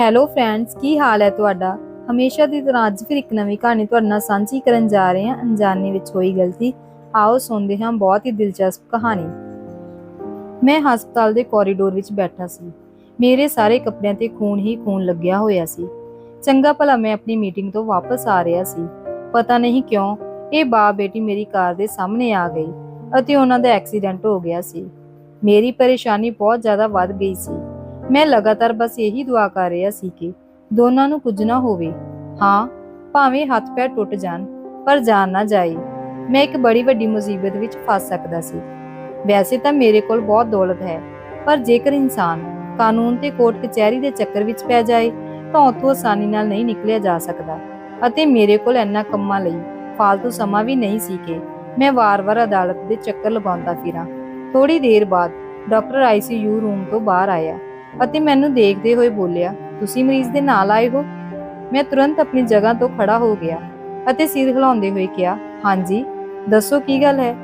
Hello friends ਕੀ ਹਾਲ ਹੈ ਤੁਹਾਡਾ? ਹਮੇਸ਼ਾ ਦੀ ਤਰ੍ਹਾਂ ਅੱਜ ਫਿਰ ਇੱਕ ਨਵੀਂ ਕਹਾਣੀ ਤੁਹਾਡੇ ਨਾਲ ਸਾਂਝੀ ਕਰਨ ਜਾ ਰਹੇ ਹਾਂ। ਅਣਜਾਣੇ ਵਿੱਚ ਹੋਈ ਗਲਤੀ। ਆਓ ਸੁਣਦੇ ਹਾਂ ਬਹੁਤ ਹੀ ਦਿਲਚਸਪ ਕਹਾਣੀ। ਮੈਂ ਹਸਪਤਾਲ ਦੇ ਕੋਰੀਡੋਰ ਵਿੱਚ ਬੈਠਾ ਸੀ। ਮੇਰੇ ਸਾਰੇ ਕੱਪੜਿਆਂ ਤੇ ਖੂਨ ਹੀ ਖੂਨ ਲੱਗਿਆ ਹੋਇਆ ਸੀ। ਚੰਗਾ ਭਲਾ ਮੈਂ ਆਪਣੀ ਮੀਟਿੰਗ ਤੋਂ ਵਾਪਸ ਆ ਰਿਹਾ ਸੀ। ਪਤਾ ਨਹੀਂ ਕਿਉਂ, ਇਹ ਬਾ ਬੇਟੀ ਮੇਰੀ ਕਾਰ ਦੇ ਸਾਹਮਣੇ ਆ ਗਈ ਅਤੇ ਉਹਨਾਂ ਦਾ ਐਕਸੀਡੈਂਟ ਹੋ ਗਿਆ ਸੀ। ਮੇਰੀ ਪਰੇਸ਼ਾਨੀ ਬਹੁਤ ਜ਼ਿਆਦਾ ਵੱਧ ਗਈ ਸੀ। ਮੈਂ ਲਗਾਤਾਰ ਬਸ ਇਹੀ ਦੁਆ ਕਰ ਰਿਹਾ ਸੀ ਕਿ ਦੋਨਾਂ ਨੂੰ ਕੁਝ ਨਾ ਹੋਵੇ। ਹਾਂ, ਭਾਵੇਂ ਹੱਥ ਪੈਰ ਟੁੱਟ ਜਾਣ, ਪਰ ਜਾਨ ਨਾ ਜਾਏ। ਮੈਂ ਇੱਕ ਬੜੀ ਵੱਡੀ ਮੁਸੀਬਤ ਵਿੱਚ ਫਸ ਸਕਦਾ ਸੀ। ਵੈਸੇ ਤਾਂ ਮੇਰੇ ਕੋਲ ਬਹੁਤ ਦੌਲਤ ਹੈ, ਪਰ ਜੇਕਰ ਇਨਸਾਨ ਕਾਨੂੰਨ ਤੇ ਕੋਰਟ ਕਚਹਿਰੀ ਦੇ ਚੱਕਰ ਵਿੱਚ ਪੈ ਜਾਏ, ਤਾਂ ਉੱਥੋਂ ਆਸਾਨੀ ਨਾਲ ਨਹੀਂ ਨਿਕਲਿਆ ਜਾ ਸਕਦਾ। ਅਤੇ ਮੇਰੇ ਕੋਲ ਇੰਨਾ ਕੰਮਾਂ ਲਈ ਫालतू ਸਮਾਂ ਵੀ ਨਹੀਂ ਸੀ ਕਿ ਮੈਂ ਵਾਰ-ਵਾਰ ਅਦਾਲਤ ਦੇ ਚੱਕਰ ਲਗਾਉਂਦਾ ਫਿਰਾਂ। ਥੋੜੀ ਦੇਰ ਬਾਅਦ ਡਾਕਟਰ ਆਈਸੀਯੂ ਰੂਮ ਤੋਂ ਬਾਹਰ ਆਇਆ। ਅਤੇ ਮੈਨੂੰ ਦੇਖਦੇ ਹੋਏ ਬੋਲਿਆ, ਤੁਸੀਂ ਮਰੀਜ਼ ਦੇ ਨਾਲ ਆਏ ਹੋ? ਮੈਂ ਤੁਰੰਤ ਆਪਣੀ ਜਗ੍ਹਾ ਤੋਂ ਖੜਾ ਹੋ ਗਿਆ ਅਤੇ ਸਿਰ ਹਿਲਾਉਂਦੇ ਹੋਏ ਕਿਹਾ, ਹਾਂਜੀ, ਦੱਸੋ ਕੀ ਗੱਲ ਹੈ?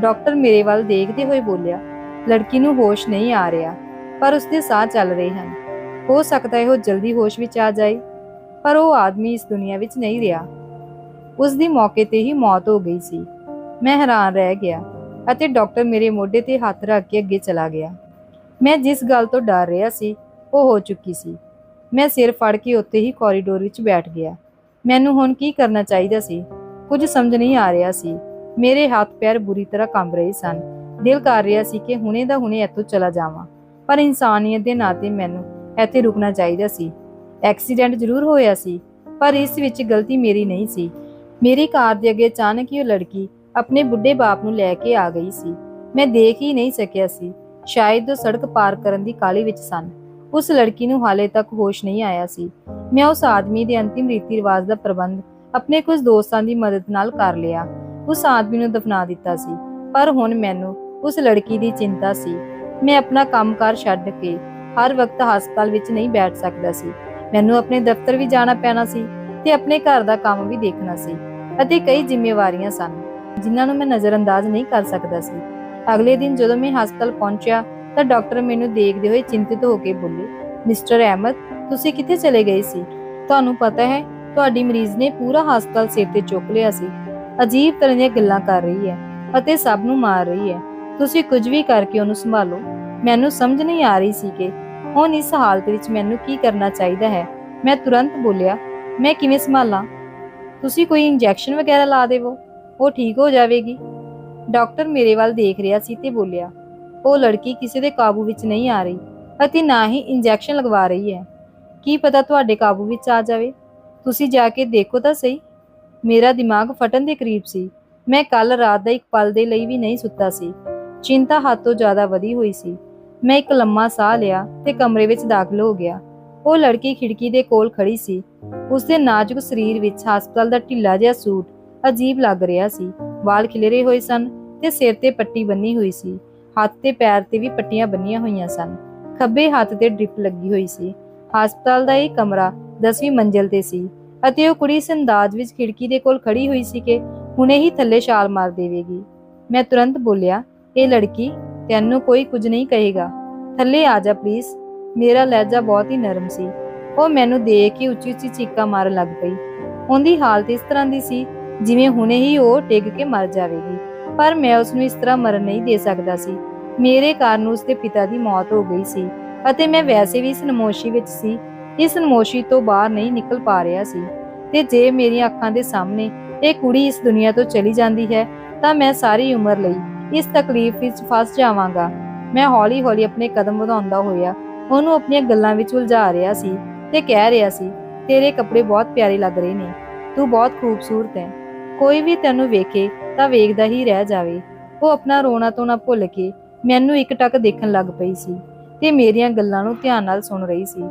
ਡਾਕਟਰ ਮੇਰੇ ਵੱਲ ਦੇਖਦੇ ਹੋਏ ਬੋਲਿਆ, ਲੜਕੀ ਨੂੰ ਹੋਸ਼ ਨਹੀਂ ਆ ਰਿਹਾ, ਪਰ ਉਸਦੇ ਸਾਹ ਚੱਲ ਰਹੇ ਹਨ। ਹੋ ਸਕਦਾ ਹੈ ਉਹ ਜਲਦੀ ਹੋਸ਼ ਵਿੱਚ ਆ ਜਾਏ, ਪਰ ਉਹ ਆਦਮੀ ਇਸ ਦੁਨੀਆ ਵਿੱਚ ਨਹੀਂ ਰਿਹਾ। ਉਸ ਦੀ ਮੌਕੇ ਤੇ ਹੀ ਮੌਤ ਹੋ ਗਈ ਸੀ। ਮੈਂ ਹੈਰਾਨ ਰਹਿ ਗਿਆ ਅਤੇ ਡਾਕਟਰ ਮੇਰੇ ਮੋਢੇ ਤੇ ਹੱਥ ਰੱਖ ਕੇ ਅੱਗੇ ਚਲਾ ਗਿਆ। ਮੈਂ ਜਿਸ ਗੱਲ ਤੋਂ ਡਰ ਰਿਹਾ ਸੀ, ਉਹ ਹੋ ਚੁੱਕੀ ਸੀ। ਮੈਂ ਸਿਰ ਫੜ ਕੇ ਉੱਤੇ ਹੀ ਕੋਰੀਡੋਰ ਵਿੱਚ ਬੈਠ ਗਿਆ। ਮੈਨੂੰ ਹੁਣ ਕੀ ਕਰਨਾ ਚਾਹੀਦਾ ਸੀ? ਕੁਝ ਸਮਝ ਨਹੀਂ ਆ ਰਿਹਾ ਸੀ। ਮੇਰੇ ਹੱਥ ਪੈਰ ਬੁਰੀ ਤਰ੍ਹਾਂ ਕੰਬ ਰਹੇ ਸਨ। ਦਿਲ ਕਰ ਰਿਹਾ ਸੀ ਕਿ ਹੁਣੇ ਦਾ ਹੁਣੇ ਇੱਥੋਂ ਚਲਾ ਜਾਵਾਂ। ਪਰ ਇਨਸਾਨੀਅਤ ਦੇ ਨਾਤੇ ਮੈਨੂੰ ਇੱਥੇ ਰੁਕਣਾ ਚਾਹੀਦਾ ਸੀ। ਐਕਸੀਡੈਂਟ ਜ਼ਰੂਰ ਹੋਇਆ ਸੀ, ਪਰ ਇਸ ਵਿੱਚ ਗਲਤੀ ਮੇਰੀ ਨਹੀਂ ਸੀ। ਮੇਰੀ ਕਾਰ ਦੇ ਅੱਗੇ ਅਚਾਨਕ ਹੀ ਉਹ ਲੜਕੀ ਆਪਣੇ ਬੁੱਢੇ ਬਾਪ ਨੂੰ ਲੈ ਕੇ ਆ ਗਈ ਸੀ। ਮੈਂ ਦੇਖ ਹੀ ਨਹੀਂ ਸਕਿਆ ਸੀ। ਸ਼ਾਇਦ ਉਹ ਸੜਕ ਪਾਰ ਕਰਨ ਦੀ ਕਾਹਲੀ ਵਿੱਚ ਸਨ। ਉਸ ਲੜਕੀ ਨੂੰ ਹਾਲੇ ਤੱਕ ਹੋਸ਼ ਨਹੀਂ ਆਇਆ ਸੀ। ਮੈਂ ਉਸ ਆਦਮੀ ਦੇ ਅੰਤਿਮ ਰੀਤੀ ਰਿਵਾਜ ਦਾ ਪ੍ਰਬੰਧ ਆਪਣੇ ਕੁਝ ਦੋਸਤਾਂ ਦੀ ਮਦਦ ਨਾਲ ਕਰ ਲਿਆ। ਉਸ ਆਦਮੀ ਨੂੰ ਦਫਨਾ ਦਿੱਤਾ ਸੀ, ਪਰ ਹੁਣ ਮੈਨੂੰ ਉਸ ਲੜਕੀ ਦੀ ਚਿੰਤਾ ਸੀ। ਮੈਂ ਆਪਣਾ ਕੰਮਕਾਰ ਛੱਡ ਕੇ ਹਰ ਵਕਤ ਹਸਪਤਾਲ ਵਿੱਚ ਨਹੀਂ ਬੈਠ ਸਕਦਾ ਸੀ। ਮੈਨੂੰ ਆਪਣੇ ਦਫ਼ਤਰ ਵੀ ਜਾਣਾ ਪੈਣਾ ਸੀ ਤੇ ਆਪਣੇ ਘਰ ਦਾ ਕੰਮ ਵੀ ਦੇਖਣਾ ਸੀ ਅਤੇ ਕਈ ਜ਼ਿੰਮੇਵਾਰੀਆਂ ਸਨ, ਜਿਨ੍ਹਾਂ ਨੂੰ ਮੈਂ ਨਜ਼ਰਅੰਦਾਜ਼ ਨਹੀਂ ਕਰ ਸਕਦਾ ਸੀ। ਅਗਲੇ ਦਿਨ ਜਦੋਂ ਮੈਂ ਹਸਪਤਾਲ ਪਹੁੰਚਿਆ ਤਾਂ ਡਾਕਟਰ ਮੈਨੂੰ ਦੇਖਦੇ ਹੋਏ ਚਿੰਤਿਤ ਹੋ ਕੇ ਬੋਲੇ, ਮਿਸਟਰ ਅਹਿਮਦ, ਤੁਸੀਂ ਕਿੱਥੇ ਚਲੇ ਗਏ ਸੀ? ਤੁਹਾਨੂੰ ਪਤਾ ਹੈ, ਤੁਹਾਡੀ ਮਰੀਜ਼ ਨੇ ਪੂਰਾ ਹਸਪਤਾਲ ਸਿਰ ਤੇ ਚੁੱਕ ਲਿਆ ਸੀ। ਅਜੀਬ ਤਰ੍ਹਾਂ ਦੀਆਂ ਗੱਲਾਂ ਕਰ ਰਹੀ ਹੈ ਅਤੇ ਸਭ ਨੂੰ ਮਾਰ ਰਹੀ ਹੈ। ਤੁਸੀਂ ਕੁਝ ਵੀ ਕਰਕੇ ਉਹਨੂੰ ਸੰਭਾਲੋ। ਮੈਨੂੰ ਸਮਝ ਨਹੀਂ ਆ ਰਹੀ ਸੀ ਕਿ ਹੁਣ ਇਸ ਹਾਲਤ ਵਿੱਚ ਮੈਨੂੰ ਕੀ ਕਰਨਾ ਚਾਹੀਦਾ ਹੈ। ਮੈਂ ਤੁਰੰਤ ਬੋਲਿਆ, ਮੈਂ ਕਿਵੇਂ ਸੰਭਾਲਾਂ? ਤੁਸੀਂ ਕੋਈ ਇੰਜੈਕਸ਼ਨ ਵਗੈਰਾ ਲਾ ਦੇਵੋ। ਉਹ ਠੀਕ ਹੋ ਜਾਵੇਗੀ। ਡਾਕਟਰ ਮੇਰੇ ਵੱਲ ਦੇਖ ਰਿਹਾ ਸੀ ਤੇ ਬੋਲਿਆ, ਉਹ ਲੜਕੀ ਕਿਸੇ ਦੇ ਕਾਬੂ ਵਿੱਚ ਨਹੀਂ ਆ ਰਹੀ ਅਤੇ ਨਾ ਹੀ ਇੰਜੈਕਸ਼ਨ ਲਗਵਾ ਰਹੀ ਹੈ। ਕੀ ਪਤਾ ਤੁਹਾਡੇ ਕਾਬੂ ਵਿੱਚ ਆ ਜਾਵੇ? ਤੁਸੀਂ ਜਾ ਕੇ ਦੇਖੋ ਤਾਂ ਸਹੀ। ਮੇਰਾ ਦਿਮਾਗ ਫਟਣ ਦੇ ਕਰੀਬ ਸੀ। ਮੈਂ ਕੱਲ ਰਾਤ ਦਾ ਇੱਕ ਪਲ ਦੇ ਲਈ ਵੀ ਨਹੀਂ ਸੁੱਤਾ ਸੀ। ਚਿੰਤਾ ਹੱਦ ਜ਼ਿਆਦਾ ਵਧੀ ਹੋਈ ਸੀ। ਮੈਂ ਇੱਕ ਲੰਮਾ ਸਾਹ ਲਿਆ ਤੇ ਕਮਰੇ ਵਿੱਚ ਦਾਖਲ ਹੋ ਗਿਆ। ਉਹ ਲੜਕੀ ਖਿੜਕੀ ਦੇ ਕੋਲ ਖੜੀ ਸੀ। ਉਸਦੇ ਨਾਜ਼ੁਕ ਸਰੀਰ ਵਿੱਚ ਹਸਪਤਾਲ ਦਾ ਢਿੱਲਾ ਜਿਹਾ ਸੂਟ ਅਜੀਬ ਲੱਗ ਰਿਹਾ ਸੀ। ਵਾਲ ਖਿਲਰੇ ਹੋਏ ਸਨ। ਤੇ ਸਿਰ ਤੇ ਪੱਟੀ ਬੰਨੀ ਹੋਈ ਸੀ। ਹੱਥ ਤੇ ਪੈਰ ਤੇ ਵੀ ਪੱਟੀਆਂ ਬੰਨੀਆਂ ਹੋਈਆਂ ਸਨ। ਖੱਬੇ ਹੱਥ ਤੇ ਡ੍ਰਿਪ ਲੱਗੀ ਹੋਈ ਸੀ। ਹਸਪਤਾਲ ਦਾ ਇਹ ਕਮਰਾ 10ਵੀਂ ਮੰਜ਼ਲ ਤੇ ਸੀ ਅਤੇ ਉਹ ਕੁੜੀ ਇਸ ਅੰਦਾਜ਼ ਵਿੱਚ ਖਿੜਕੀ ਦੇ ਕੋਲ ਖੜੀ ਹੋਈ ਸੀ ਕਿ ਹੁਣੇ ਹੀ ਥੱਲੇ ਛਾਲ ਮਾਰ ਦੇਵੇਗੀ। ਮੈਂ ਤੁਰੰਤ ਬੋਲਿਆ, ਇਹ ਲੜਕੀ ਤੈਨੂੰ ਕੋਈ ਕੁਝ ਨਹੀਂ ਕਹੇਗਾ। ਥੱਲੇ ਆ ਜਾ ਪਲੀਜ਼ ਮੇਰਾ ਲਹਿਜਾ ਬਹੁਤ ਹੀ ਨਰਮ ਸੀ। ਉਹ ਮੈਨੂੰ ਦੇਖ ਕੇ ਉੱਚੀ ਉੱਚੀ ਚੀਕਾਂ ਮਾਰਨ ਲੱਗ ਪਈ। ਉਹਦੀ ਹਾਲਤ ਇਸ ਤਰ੍ਹਾਂ ਦੀ ਸੀ ਜਿਵੇਂ ਹੁਣੇ ਹੀ ਉਹ ਡਿੱਗ ਕੇ ਮਰ ਜਾਵੇਗੀ। ਪਰ ਮੈਂ ਉਸ ਨੂੰ ਇਸ ਤਰ੍ਹਾਂ ਮਰਨ ਨਹੀਂ ਦੇ ਸਕਦਾ ਸੀ। ਮੇਰੇ ਕਾਰਨ ਉਸ ਦੇ ਪਿਤਾ ਦੀ ਮੌਤ ਹੋ ਗਈ ਸੀ ਅਤੇ ਮੈਂ ਵੈਸੇ ਵੀ ਇਸ ਨਮੋਸ਼ੀ ਵਿੱਚ ਸੀ। ਇਸ ਨਮੋਸ਼ੀ ਤੋਂ ਬਾਹਰ ਨਹੀਂ ਨਿਕਲ ਪਾ ਰਿਹਾ ਸੀ। ਤੇ ਜੇ ਮੇਰੀਆਂ ਅੱਖਾਂ ਦੇ ਸਾਹਮਣੇ ਇਹ ਕੁੜੀ ਇਸ ਦੁਨੀਆ ਤੋਂ ਚਲੀ ਜਾਂਦੀ ਹੈ, ਤਾਂ ਮੈਂ ਸਾਰੀ ਉਮਰ ਲਈ ਇਸ ਤਕਲੀਫ ਵਿੱਚ ਫਸ ਜਾਵਾਂਗਾ। ਮੈਂ ਹੌਲੀ-ਹੌਲੀ ਆਪਣੇ ਕਦਮ ਵਧਾਉਂਦਾ ਹੋਇਆ ਉਹਨੂੰ ਆਪਣੀਆਂ ਗੱਲਾਂ ਵਿੱਚ ਉਲਝਾ ਰਿਹਾ ਸੀ ਤੇ ਕਹਿ ਰਿਹਾ ਸੀ, ਤੇਰੇ ਕੱਪੜੇ ਬਹੁਤ ਪਿਆਰੇ ਲੱਗ ਰਹੇ ਨੇ। ਤੂੰ ਬਹੁਤ ਖੂਬਸੂਰਤ ਹੈ। ਕੋਈ ਵੀ ਤੈਨੂੰ ਵੇਖੇ ਤਾਂ ਵੇਖਦਾ ਹੀ ਰਹਿ ਜਾਵੇ। ਉਹ ਆਪਣਾ ਰੋਣਾ ਧੋਣਾ ਭੁੱਲ ਕੇ ਮੈਨੂੰ ਇੱਕ ਟੱਕ ਦੇਖਣ ਲੱਗ ਪਈ ਸੀ ਤੇ ਮੇਰੀਆਂ ਗੱਲਾਂ ਨੂੰ ਧਿਆਨ ਨਾਲ ਸੁਣ ਰਹੀ ਸੀ।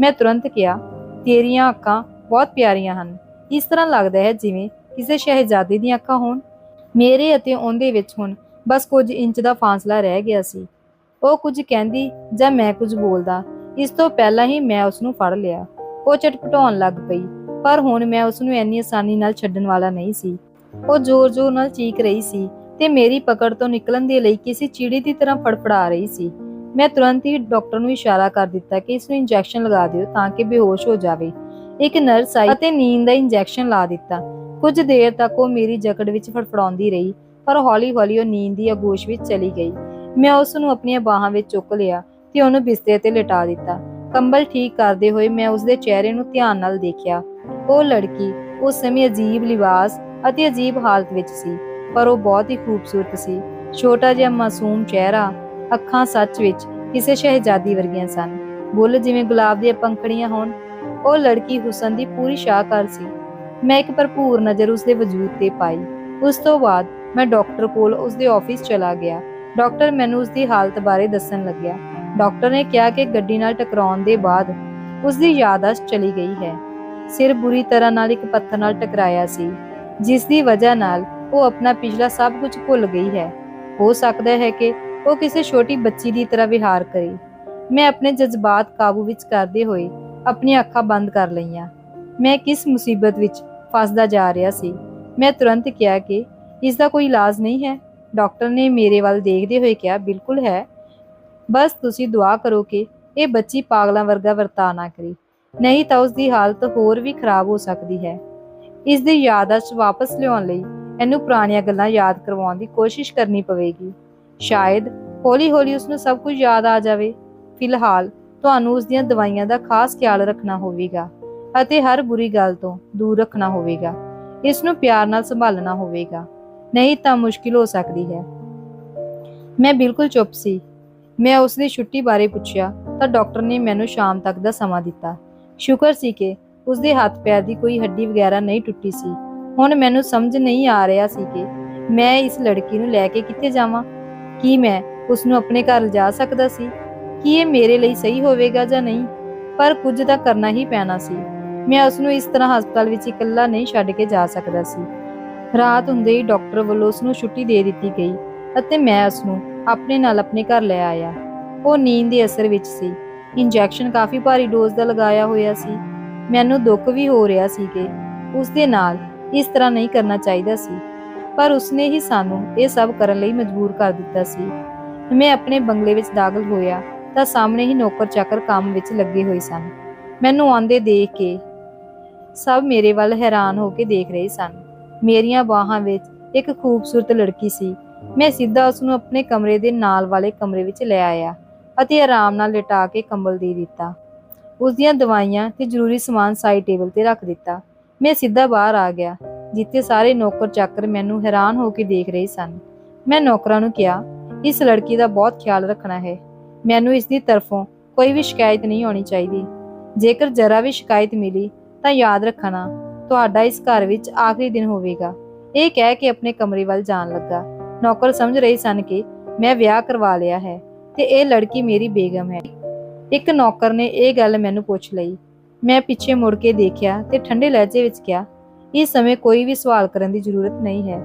ਮੈਂ ਤੁਰੰਤ ਕਿਹਾ, ਤੇਰੀਆਂ ਅੱਖਾਂ ਬਹੁਤ ਪਿਆਰੀਆਂ ਹਨ। ਇਸ ਤਰ੍ਹਾਂ ਲੱਗਦਾ ਹੈ ਜਿਵੇਂ ਕਿਸੇ ਸ਼ਹਿਜਾਦੇ ਦੀਆਂ ਅੱਖਾਂ ਹੋਣ। ਮੇਰੇ ਅਤੇ ਉਹਦੇ ਵਿੱਚ ਹੁਣ ਬਸ ਕੁਝ ਇੰਚ ਦਾ ਫਾਸਲਾ ਰਹਿ ਗਿਆ ਸੀ। ਉਹ ਕੁਝ ਕਹਿੰਦੀ ਜਾਂ ਮੈਂ ਕੁਝ ਬੋਲਦਾ। ਇਸ ਤੋਂ ਪਹਿਲਾਂ ਹੀ ਮੈਂ ਉਸ ਨੂੰ ਫੜ ਲਿਆ। ਉਹ ਚਟਪਟਾਉਣ ਲੱਗ ਪਈ, ਪਰ ਹੁਣ ਮੈਂ ਉਸ ਨੂੰ ਇੰਨੀ ਆਸਾਨੀ ਨਾਲ ਛੱਡਣ ਵਾਲਾ ਨਹੀਂ ਸੀ। ਉਹ ਜ਼ੋਰ-ਜ਼ੋਰ ਨਾਲ ਚੀਕ ਰਹੀ ਸੀ ਤੇ ਮੇਰੀ ਪਕੜ ਤੋਂ ਨਿਕਲਣ ਦੇ ਲਈ ਕਿਸੇ ਚਿੜੀ ਦੀ ਤਰ੍ਹਾਂ ਫੜਫੜਾ ਰਹੀ ਸੀ। ਮੈਂ ਤੁਰੰਤ ਹੀ ਡਾਕਟਰ ਨੂੰ ਇਸ਼ਾਰਾ ਕਰ ਦਿੱਤਾ ਕਿ ਇਸ ਨੂੰ ਇੰਜੈਕਸ਼ਨ ਲਗਾ ਦਿਓ ਤਾਂ ਕਿ ਬੇਹੋਸ਼ ਹੋ ਜਾਵੇ। ਇੱਕ ਨਰਸ ਆਈ ਅਤੇ ਨੀਂਦ ਦਾ ਇੰਜੈਕਸ਼ਨ ਲਾ ਦਿੱਤਾ। ਕੁਝ ਦੇਰ ਤੱਕ ਉਹ ਮੇਰੀ ਜਕੜ ਵਿੱਚ ਫੜਫੜਾਉਂਦੀ ਰਹੀ, ਪਰ ਹੌਲੀ-ਹੌਲੀ ਉਹ ਨੀਂਦ ਦੀ ਅਗੋਸ਼ ਵਿੱਚ ਚਲੀ ਗਈ। ਮੈਂ ਉਸ ਨੂੰ ਆਪਣੀਆਂ ਬਾਹਾਂ ਵਿੱਚ ਚੁੱਕ ਲਿਆ ਤੇ ਉਹਨੂੰ ਬਿਸਤਰੇ ਤੇ ਲਿਟਾ ਦਿੱਤਾ। ਕੰਬਲ ਠੀਕ ਕਰਦੇ ਹੋਏ ਮੈਂ ਉਸ ਦੇ ਚਿਹਰੇ ਨੂੰ ਧਿਆਨ ਨਾਲ ਦੇਖਿਆ। ਉਹ ਲੜਕੀ, ਉਸ ਸਮੇਂ ਅਜੀਬ ਲਿਬਾਸ ਅਤੇ ਅਜੀਬ ਹਾਲਤ ਵਿੱਚ ਸੀ, ਪਰ ਉਹ ਬਹੁਤ ਹੀ ਖੂਬਸੂਰਤ ਸੀ। ਛੋਟਾ ਜਿਹਾ ਮਾਸੂਮ ਚਿਹਰਾ ਅੱਖਾਂ ਸੱਚ ਵਿੱਚ ਕਿਸੇ ਸ਼ਹਿਜ਼ਾਦੀ ਵਰਗੀਆਂ ਸਨ। ਬੁੱਲ ਜਿਵੇਂ ਗੁਲਾਬ ਦੀਆਂ ਪੰਖੜੀਆਂ ਹੋਣ, ਉਹ ਲੜਕੀ ਹੁਸਨ ਦੀ ਪੂਰੀ ਸ਼ਾਹਕਾਰ ਸੀ। ਮੈਂ ਇੱਕ ਭਰਪੂਰ ਨਜ਼ਰ ਉਸ ਵਜੂਦ ਤੇ ਪਾਈ। ਉਸ ਤੋਂ ਬਾਅਦ ਮੈਂ ਡਾਕਟਰ ਕੋਲ ਉਸਦੇ ਆਫਿਸ ਚਲਾ ਗਿਆ। ਡਾਕਟਰ ਮੈਨੂੰ ਉਸਦੀ ਹਾਲਤ ਬਾਰੇ ਦੱਸਣ ਲੱਗਿਆ। ਡਾਕਟਰ ਨੇ ਕਿਹਾ ਕਿ ਗੱਡੀ ਨਾਲ ਟਕਰਾਉਣ ਦੇ ਬਾਅਦ ਉਸਦੀ ਯਾਦਾਸ਼ਤ ਚਲੀ ਗਈ ਹੈ। ਸਿਰ ਬੁਰੀ ਤਰ੍ਹਾਂ ਨਾਲ ਇੱਕ ਪੱਥਰ ਨਾਲ ਟਕਰਾਇਆ ਸੀ। ਜਿਸ ਦੀ ਵਜ੍ਹਾ ਨਾਲ ਉਹ ਆਪਣਾ ਪਿਛਲਾ ਸਭ ਕੁਝ ਭੁੱਲ ਗਈ ਹੈ। ਹੋ ਸਕਦਾ ਹੈ ਕਿ ਉਹ ਕਿਸੇ ਛੋਟੀ ਬੱਚੀ ਦੀ ਤਰ੍ਹਾਂ ਵਿਹਾਰ ਕਰੇ। ਮੈਂ ਆਪਣੇ ਜਜ਼ਬਾਤ ਕਾਬੂ ਵਿੱਚ ਕਰਦੇ ਹੋਏ ਆਪਣੀਆਂ ਅੱਖਾਂ ਬੰਦ ਕਰ ਲਈਆਂ। ਮੈਂ ਕਿਸ ਮੁਸੀਬਤ ਵਿੱਚ ਫਸਦਾ ਜਾ ਰਿਹਾ ਸੀ? ਮੈਂ ਤੁਰੰਤ ਕਿਹਾ ਕਿ ਇਸ ਦਾ ਕੋਈ ਇਲਾਜ ਨਹੀਂ ਹੈ। ਡਾਕਟਰ ਨੇ ਮੇਰੇ ਵੱਲ ਦੇਖਦੇ ਹੋਏ ਕਿਹਾ, ਬਿਲਕੁਲ ਹੈ। ਬਸ ਤੁਸੀਂ ਦੁਆ ਕਰੋ ਕਿ ਇਹ ਬੱਚੀ ਪਾਗਲਾਂ ਵਰਗਾ ਵਰਤਾ ਨਾ ਕਰੇ। ਨਹੀਂ ਤਾਂ ਉਸ ਦੀ ਹਾਲਤ ਹੋਰ ਵੀ ਖਰਾਬ ਹੋ ਸਕਦੀ ਹੈ। ਇਸ ਦੀ ਯਾਦਾਸ਼ਤ ਵਾਪਸ ਲਿਆਉਣ ਲਈ ਇਹਨੂੰ ਪੁਰਾਣੀਆਂ ਗੱਲਾਂ ਯਾਦ ਕਰਵਾਉਣ ਦੀ ਕੋਸ਼ਿਸ਼ ਕਰਨੀ ਪਵੇਗੀ। ਸ਼ਾਇਦ ਹੌਲੀ-ਹੌਲੀ ਉਸ ਨੂੰ ਸਭ ਕੁਝ ਯਾਦ ਆ ਜਾਵੇ। ਫਿਲਹਾਲ ਤੁਹਾਨੂੰ ਉਸ ਦੀਆਂ ਦਵਾਈਆਂ ਦਾ ਖਾਸ ਖਿਆਲ ਰੱਖਣਾ ਹੋਵੇਗਾ ਅਤੇ ਹਰ ਬੁਰੀ ਗੱਲ ਤੋਂ ਦੂਰ ਰੱਖਣਾ ਹੋਵੇਗਾ। ਇਸ ਨੂੰ ਪਿਆਰ ਨਾਲ ਸੰਭਾਲਣਾ ਹੋਵੇਗਾ। ਨਹੀਂ ਤਾਂ ਮੁਸ਼ਕਿਲ ਹੋ ਸਕਦੀ ਹੈ। ਮੈਂ ਬਿਲਕੁਲ ਚੁੱਪ ਸੀ। ਮੈਂ ਉਸ ਦੀ ਛੁੱਟੀ ਬਾਰੇ ਪੁੱਛਿਆ ਤਾਂ ਡਾਕਟਰ ਨੇ ਮੈਨੂੰ ਸ਼ਾਮ ਤੱਕ ਦਾ ਸਮਾਂ ਦਿੱਤਾ। ਸ਼ੁਕਰ ਸੀ ਕਿ ਉਸਦੇ ਹੱਥ ਪੈਰ ਦੀ ਕੋਈ ਹੱਡੀ ਵਗੈਰਾ ਨਹੀਂ ਟੁੱਟੀ ਸੀ। ਹੁਣ ਮੈਨੂੰ ਸਮਝ ਨਹੀਂ ਆ ਰਿਹਾ ਸੀ ਕਿ ਮੈਂ ਇਸ ਲੜਕੀ ਨੂੰ ਲੈ ਕੇ ਕਿੱਥੇ ਜਾਵਾਂ? ਕੀ ਮੈਂ ਉਸ ਨੂੰ ਆਪਣੇ ਘਰ ਲਿਜਾ ਸਕਦਾ ਸੀ? ਕੀ ਇਹ ਮੇਰੇ ਲਈ ਸਹੀ ਹੋਵੇਗਾ ਜਾਂ ਨਹੀਂ? ਪਰ ਕੁਝ ਤਾਂ ਕਰਨਾ ਹੀ ਪੈਣਾ ਸੀ। ਮੈਂ ਉਸ ਨੂੰ ਇਸ ਤਰ੍ਹਾਂ ਹਸਪਤਾਲ ਵਿੱਚ ਇਕੱਲਾ ਨਹੀਂ ਛੱਡ ਕੇ ਜਾ ਸਕਦਾ ਸੀ। ਰਾਤ ਹੁੰਦੇ ਹੀ ਡਾਕਟਰ ਵੱਲੋਂ ਉਸ ਨੂੰ ਛੁੱਟੀ ਦੇ ਦਿੱਤੀ ਗਈ ਅਤੇ ਮੈਂ ਉਸ ਨੂੰ ਆਪਣੇ ਨਾਲ ਆਪਣੇ ਘਰ ਲੈ ਆਇਆ। ਉਹ ਨੀਂਦ ਦੇ ਅਸਰ ਵਿੱਚ ਸੀ। ਇੰਜੈਕਸ਼ਨ ਕਾਫੀ ਭਾਰੀ ਡੋਜ਼ ਦਾ ਲਗਾਇਆ ਹੋਇਆ ਸੀ। ਮੈਨੂੰ ਦੁੱਖ ਵੀ ਹੋ ਰਿਹਾ ਸੀ ਕਿ ਉਸ ਦੇ ਨਾਲ ਇਸ ਤਰ੍ਹਾਂ ਨਹੀਂ ਕਰਨਾ ਚਾਹੀਦਾ ਸੀ, ਪਰ ਉਸਨੇ ਹੀ ਸਾਨੂੰ ਇਹ ਸਭ ਕਰਨ ਲਈ ਮਜਬੂਰ ਕਰ ਦਿੱਤਾ ਸੀ। ਮੈਂ ਆਪਣੇ ਬੰਗਲੇ ਵਿੱਚ ਦਾਖਲ ਹੋਇਆ ਤਾਂ ਸਾਹਮਣੇ ਹੀ ਨੌਕਰ ਚਾਕਰ ਕੰਮ ਵਿੱਚ ਲੱਗੇ ਹੋਏ ਸਨ। ਮੈਨੂੰ ਆਂਦੇ ਦੇਖ ਕੇ ਸਭ ਮੇਰੇ ਵੱਲ ਹੈਰਾਨ ਹੋ ਕੇ ਦੇਖ ਰਹੇ ਸਨ। ਮੇਰੀਆਂ ਬਾਹਾਂ ਵਿੱਚ ਇੱਕ ਖੂਬਸੂਰਤ ਲੜਕੀ ਸੀ। ਮੈਂ ਸਿੱਧਾ ਉਸ ਨੂੰ ਆਪਣੇ ਕਮਰੇ ਦੇ ਨਾਲ ਵਾਲੇ ਕਮਰੇ ਵਿੱਚ ਲੈ ਆਇਆ ਅਤੇ ਆਰਾਮ ਨਾਲ ਲਟਾ ਕੇ ਕੰਬਲ ਦੇ ਦਿੱਤਾ। ਉਸ ਦੀਆਂ ਦਵਾਈਆਂ ਤੇ ਜ਼ਰੂਰੀ ਸਮਾਨ ਸਾਈਡ ਟੇਬਲ ਤੇ ਰੱਖ ਦਿੱਤਾ। ਮੈਂ ਸਿੱਧਾ ਬਾਹਰ ਆ ਗਿਆ, ਜਿੱਥੇ ਸਾਰੇ ਨੌਕਰ ਚਾਕਰ ਮੈਨੂੰ ਹੈਰਾਨ ਹੋ ਕੇ ਦੇਖ ਰਹੇ ਸਨ। ਮੈਂ ਨੌਕਰਾਂ ਨੂੰ ਕਿਹਾ, ਇਸ ਲੜਕੀ ਦਾ ਬਹੁਤ ਖਿਆਲ ਰੱਖਣਾ ਹੈ। ਮੈਨੂੰ ਇਸ ਦੀ ਤਰਫੋਂ ਕੋਈ ਵੀ ਸ਼ਿਕਾਇਤ ਨਹੀਂ ਹੋਣੀ ਚਾਹੀਦੀ। ਜੇਕਰ ਜਰਾ ਵੀ ਸ਼ਿਕਾਇਤ ਮਿਲੀ ਤਾਂ ਯਾਦ ਰੱਖਣਾ, ਤੁਹਾਡਾ ਇਸ ਘਰ ਵਿੱਚ ਆਖਰੀ ਦਿਨ ਹੋਵੇਗਾ। ਇਹ ਕਹਿ ਕੇ ਆਪਣੇ ਕਮਰੇ ਵੱਲ ਜਾਣ ਲੱਗਾ। ਨੌਕਰ ਸਮਝ ਰਹੇ ਸਨ ਕਿ ਮੈਂ ਵਿਆਹ ਕਰਵਾ ਲਿਆ ਹੈ ਤੇ ਇਹ ਲੜਕੀ ਮੇਰੀ ਬੇਗਮ ਹੈ। ਇੱਕ ਨੌਕਰ ਨੇ ਇਹ ਗੱਲ ਮੈਨੂੰ ਪੁੱਛ ਲਈ। ਮੈਂ ਪਿੱਛੇ ਮੁੜ ਕੇ ਦੇਖਿਆ ਤੇ ਠੰਡੇ ਲਹਿਜੇ ਵਿੱਚ ਕਿਹਾ, ਇਸ ਸਮੇਂ ਕੋਈ ਵੀ ਸਵਾਲ ਕਰਨ ਦੀ ਜ਼ਰੂਰਤ ਨਹੀਂ ਹੈ।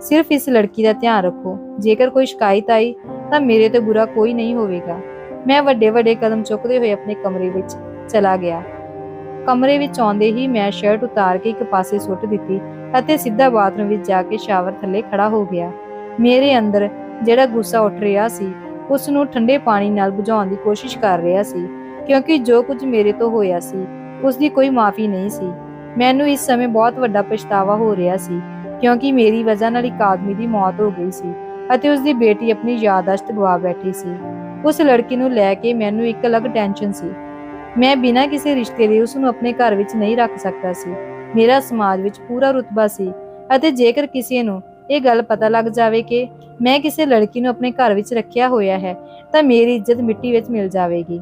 ਸਿਰਫ ਇਸ ਲੜਕੀ ਦਾ ਧਿਆਨ ਰੱਖੋ। ਜੇਕਰ ਕੋਈ ਸ਼ਿਕਾਇਤ ਆਈ, ਤਾਂ ਮੇਰੇ ਤੋਂ ਬੁਰਾ ਕੋਈ ਨਹੀਂ ਹੋਵੇਗਾ। ਮੈਂ ਵੱਡੇ ਵੱਡੇ ਕਦਮ ਚੁੱਕਦੇ ਹੋਏ ਆਪਣੇ ਕਮਰੇ ਵਿੱਚ ਚਲਾ ਗਿਆ। ਕਮਰੇ ਵਿੱਚ ਆਉਂਦੇ ਹੀ ਮੈਂ ਸ਼ਰਟ ਉਤਾਰ ਕੇ ਇੱਕ ਪਾਸੇ ਸੁੱਟ ਦਿੱਤੀ ਅਤੇ ਸਿੱਧਾ ਬਾਥਰੂਮ ਵਿੱਚ ਜਾ ਕੇ ਸ਼ਾਵਰ ਥੱਲੇ ਖੜਾ ਹੋ ਗਿਆ। ਮੇਰੇ ਅੰਦਰ ਜਿਹੜਾ ਗੁੱਸਾ ਉੱਠ ਰਿਹਾ ਸੀ ਉਸ ਨੂੰ ਠੰਡੇ ਪਾਣੀ ਨਾਲ ਬੁਝਾਉਣ ਦੀ ਕੋਸ਼ਿਸ਼ ਕਰ ਰਿਹਾ ਸੀ, ਕਿਉਂਕਿ ਜੋ ਕੁਝ ਮੇਰੇ ਤੋਂ ਹੋਇਆ ਸੀ ਉਸ ਦੀ ਕੋਈ ਮਾਫੀ ਨਹੀਂ ਸੀ। ਮੈਨੂੰ ਇਸ ਸਮੇਂ ਬਹੁਤ ਵੱਡਾ ਪਛਤਾਵਾ ਹੋ ਰਿਹਾ ਸੀ, ਕਿਉਂਕਿ ਮੇਰੀ ਵਜ੍ਹਾ ਨਾਲ ਇੱਕ ਆਦਮੀ ਦੀ ਮੌਤ ਹੋ ਗਈ ਸੀ ਅਤੇ ਉਸ ਦੀ ਬੇਟੀ ਆਪਣੀ ਯਾਦਾਸ਼ਤ ਗਵਾ ਬੈਠੀ ਸੀ। ਉਸ ਲੜਕੀ ਨੂੰ ਲੈ ਕੇ ਮੈਨੂੰ ਇੱਕ ਅਲੱਗ ਟੈਨਸ਼ਨ ਸੀ। ਮੈਂ ਬਿਨਾਂ ਕਿਸੇ ਰਿਸ਼ਤੇ ਦੇ ਉਸ ਨੂੰ ਆਪਣੇ ਘਰ ਵਿੱਚ ਨਹੀਂ ਰੱਖ ਸਕਦਾ ਸੀ। ਮੇਰਾ ਸਮਾਜ ਵਿੱਚ ਪੂਰਾ ਰੁਤਬਾ ਸੀ ਅਤੇ ਜੇਕਰ ਕਿਸੇ ਨੂੰ ਇਹ ਗੱਲ ਪਤਾ ਲੱਗ ਜਾਵੇ ਕਿ ਮੈਂ ਕਿਸੇ ਲੜਕੀ ਨੂੰ ਆਪਣੇ ਘਰ ਵਿੱਚ ਰੱਖਿਆ ਹੋਇਆ ਹੈ, ਤਾਂ ਮੇਰੀ ਇੱਜ਼ਤ ਮਿੱਟੀ ਵਿੱਚ ਮਿਲ ਜਾਵੇਗੀ।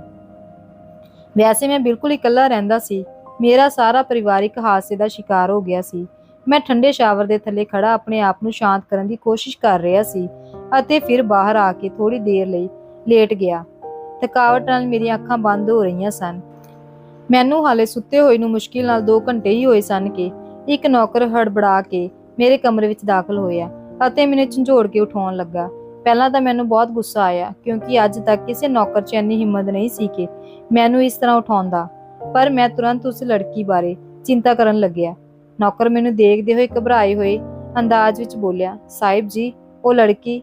ਵੈਸੇ ਮੈਂ ਬਿਲਕੁਲ ਇਕੱਲਾ ਰਹਿੰਦਾ ਸੀ। ਮੇਰਾ ਸਾਰਾ ਪਰਿਵਾਰ ਹਾਦਸੇ ਦਾ ਸ਼ਿਕਾਰ ਹੋ ਗਿਆ ਸੀ। ਮੈਂ ਠੰਡੇ ਸ਼ਾਵਰ ਦੇ ਥੱਲੇ ਖੜਾ ਆਪਣੇ ਆਪ ਨੂੰ ਸ਼ਾਂਤ ਕਰਨ ਦੀ ਕੋਸ਼ਿਸ਼ ਕਰ ਰਿਹਾ ਸੀ ਅਤੇ ਫਿਰ ਬਾਹਰ ਆ ਕੇ ਥੋੜੀ ਦੇਰ ਲਈ ਲੇਟ ਗਿਆ। ਥਕਾਵਟ ਨਾਲ ਮੇਰੀਆਂ ਅੱਖਾਂ ਬੰਦ ਹੋ ਰਹੀਆਂ ਸਨ। ਮੈਨੂੰ ਹਾਲੇ ਸੁੱਤੇ ਹੋਏ ਨੂੰ ਮੁਸ਼ਕਿਲ ਨਾਲ 2 ਘੰਟੇ ਹੀ ਹੋਏ ਸਨ ਕਿ ਇੱਕ ਨੌਕਰ ਹੜਬੜਾ ਕੇ ਮੇਰੇ ਕਮਰੇ ਵਿੱਚ ਦਾਖਲ ਹੋਇਆ ਅਤੇ ਮੈਨੂੰ ਝੰਜੋੜ ਕੇ ਉਠਾਉਣ ਲੱਗਾ। ਪਹਿਲਾਂ ਤਾਂ ਮੈਨੂੰ ਬਹੁਤ ਗੁੱਸਾ ਆਇਆ ਕਿਉਂਕਿ ਅੱਜ ਤੱਕ ਕਿਸੇ ਨੌਕਰ 'ਚ ਇੰਨੀ ਹਿੰਮਤ ਨਹੀਂ ਸੀ ਕਿ ਮੈਨੂੰ ਇਸ ਤਰ੍ਹਾਂ ਉਠਾਉਂਦਾ। ਪਰ ਮੈਂ ਤੁਰੰਤ ਉਸ ਲੜਕੀ ਬਾਰੇ ਚਿੰਤਾ ਕਰਨ ਲੱਗਿਆ। ਨੌਕਰ ਮੈਨੂੰ ਦੇਖਦੇ ਹੋਏ ਘਬਰਾਏ ਹੋਏ ਅੰਦਾਜ਼ ਵਿੱਚ ਬੋਲਿਆ, ਸਾਹਿਬ ਜੀ, ਉਹ ਲੜਕੀ?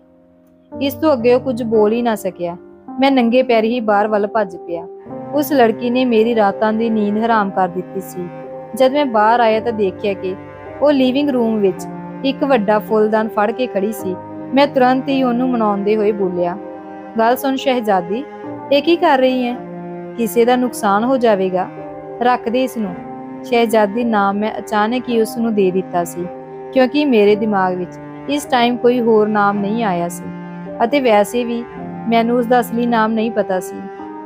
ਇਸ ਤੋਂ ਅੱਗੇ ਉਹ ਕੁਝ ਬੋਲ ਹੀ ਨਾ ਸਕਿਆ। ਮੈਂ ਨੰਗੇ ਪੈਰ ਹੀ ਬਾਹਰ ਵੱਲ ਭੱਜ ਪਿਆ। ਉਸ ਲੜਕੀ ਨੇ ਮੇਰੀ ਰਾਤਾਂ ਦੀ ਨੀਂਦ ਹਰਾਮ ਕਰ ਦਿੱਤੀ ਸੀ। ਜਦ ਮੈਂ ਬਾਹਰ ਆਇਆ ਤਾਂ ਦੇਖਿਆ ਕਿ ਉਹ ਲਿਵਿੰਗ ਰੂਮ ਵਿੱਚ ਇੱਕ ਵੱਡਾ ਫੁੱਲਦਾਨ ਫੜ ਕੇ ਖੜੀ ਸੀ। ਮੈਂ ਤੁਰੰਤ ਹੀ ਉਹਨੂੰ ਮਨਾਉਂਦੇ ਹੋਏ ਬੋਲਿਆ, ਗੱਲ ਸੁਣ ਸ਼ਹਿਜ਼ਾਦੀ, ਇਹ ਕੀ ਕਰ ਰਹੀ ਹੈ ਕਿਸੇ ਦਾ ਨੁਕਸਾਨ ਹੋ ਜਾਵੇਗਾ? ਰੱਖ ਦੇ ਇਸ ਨੂੰ ਸ਼ਹਿਜ਼ਾਦੀ ਨਾਮ ਮੈਂ ਅਚਾਨਕ ਹੀ ਉਸ ਨੂੰ ਦੇ ਦਿੱਤਾ ਸੀ, ਕਿਉਂਕਿ ਮੇਰੇ ਦਿਮਾਗ ਵਿੱਚ ਇਸ ਟਾਈਮ ਕੋਈ ਹੋਰ ਨਾਮ ਨਹੀਂ ਆਇਆ ਸੀ। ਅਤੇ ਵੈਸੇ ਵੀ ਮੈਨੂੰ ਉਸ ਦਾ ਅਸਲੀ ਨਾਮ ਨਹੀਂ ਪਤਾ ਸੀ,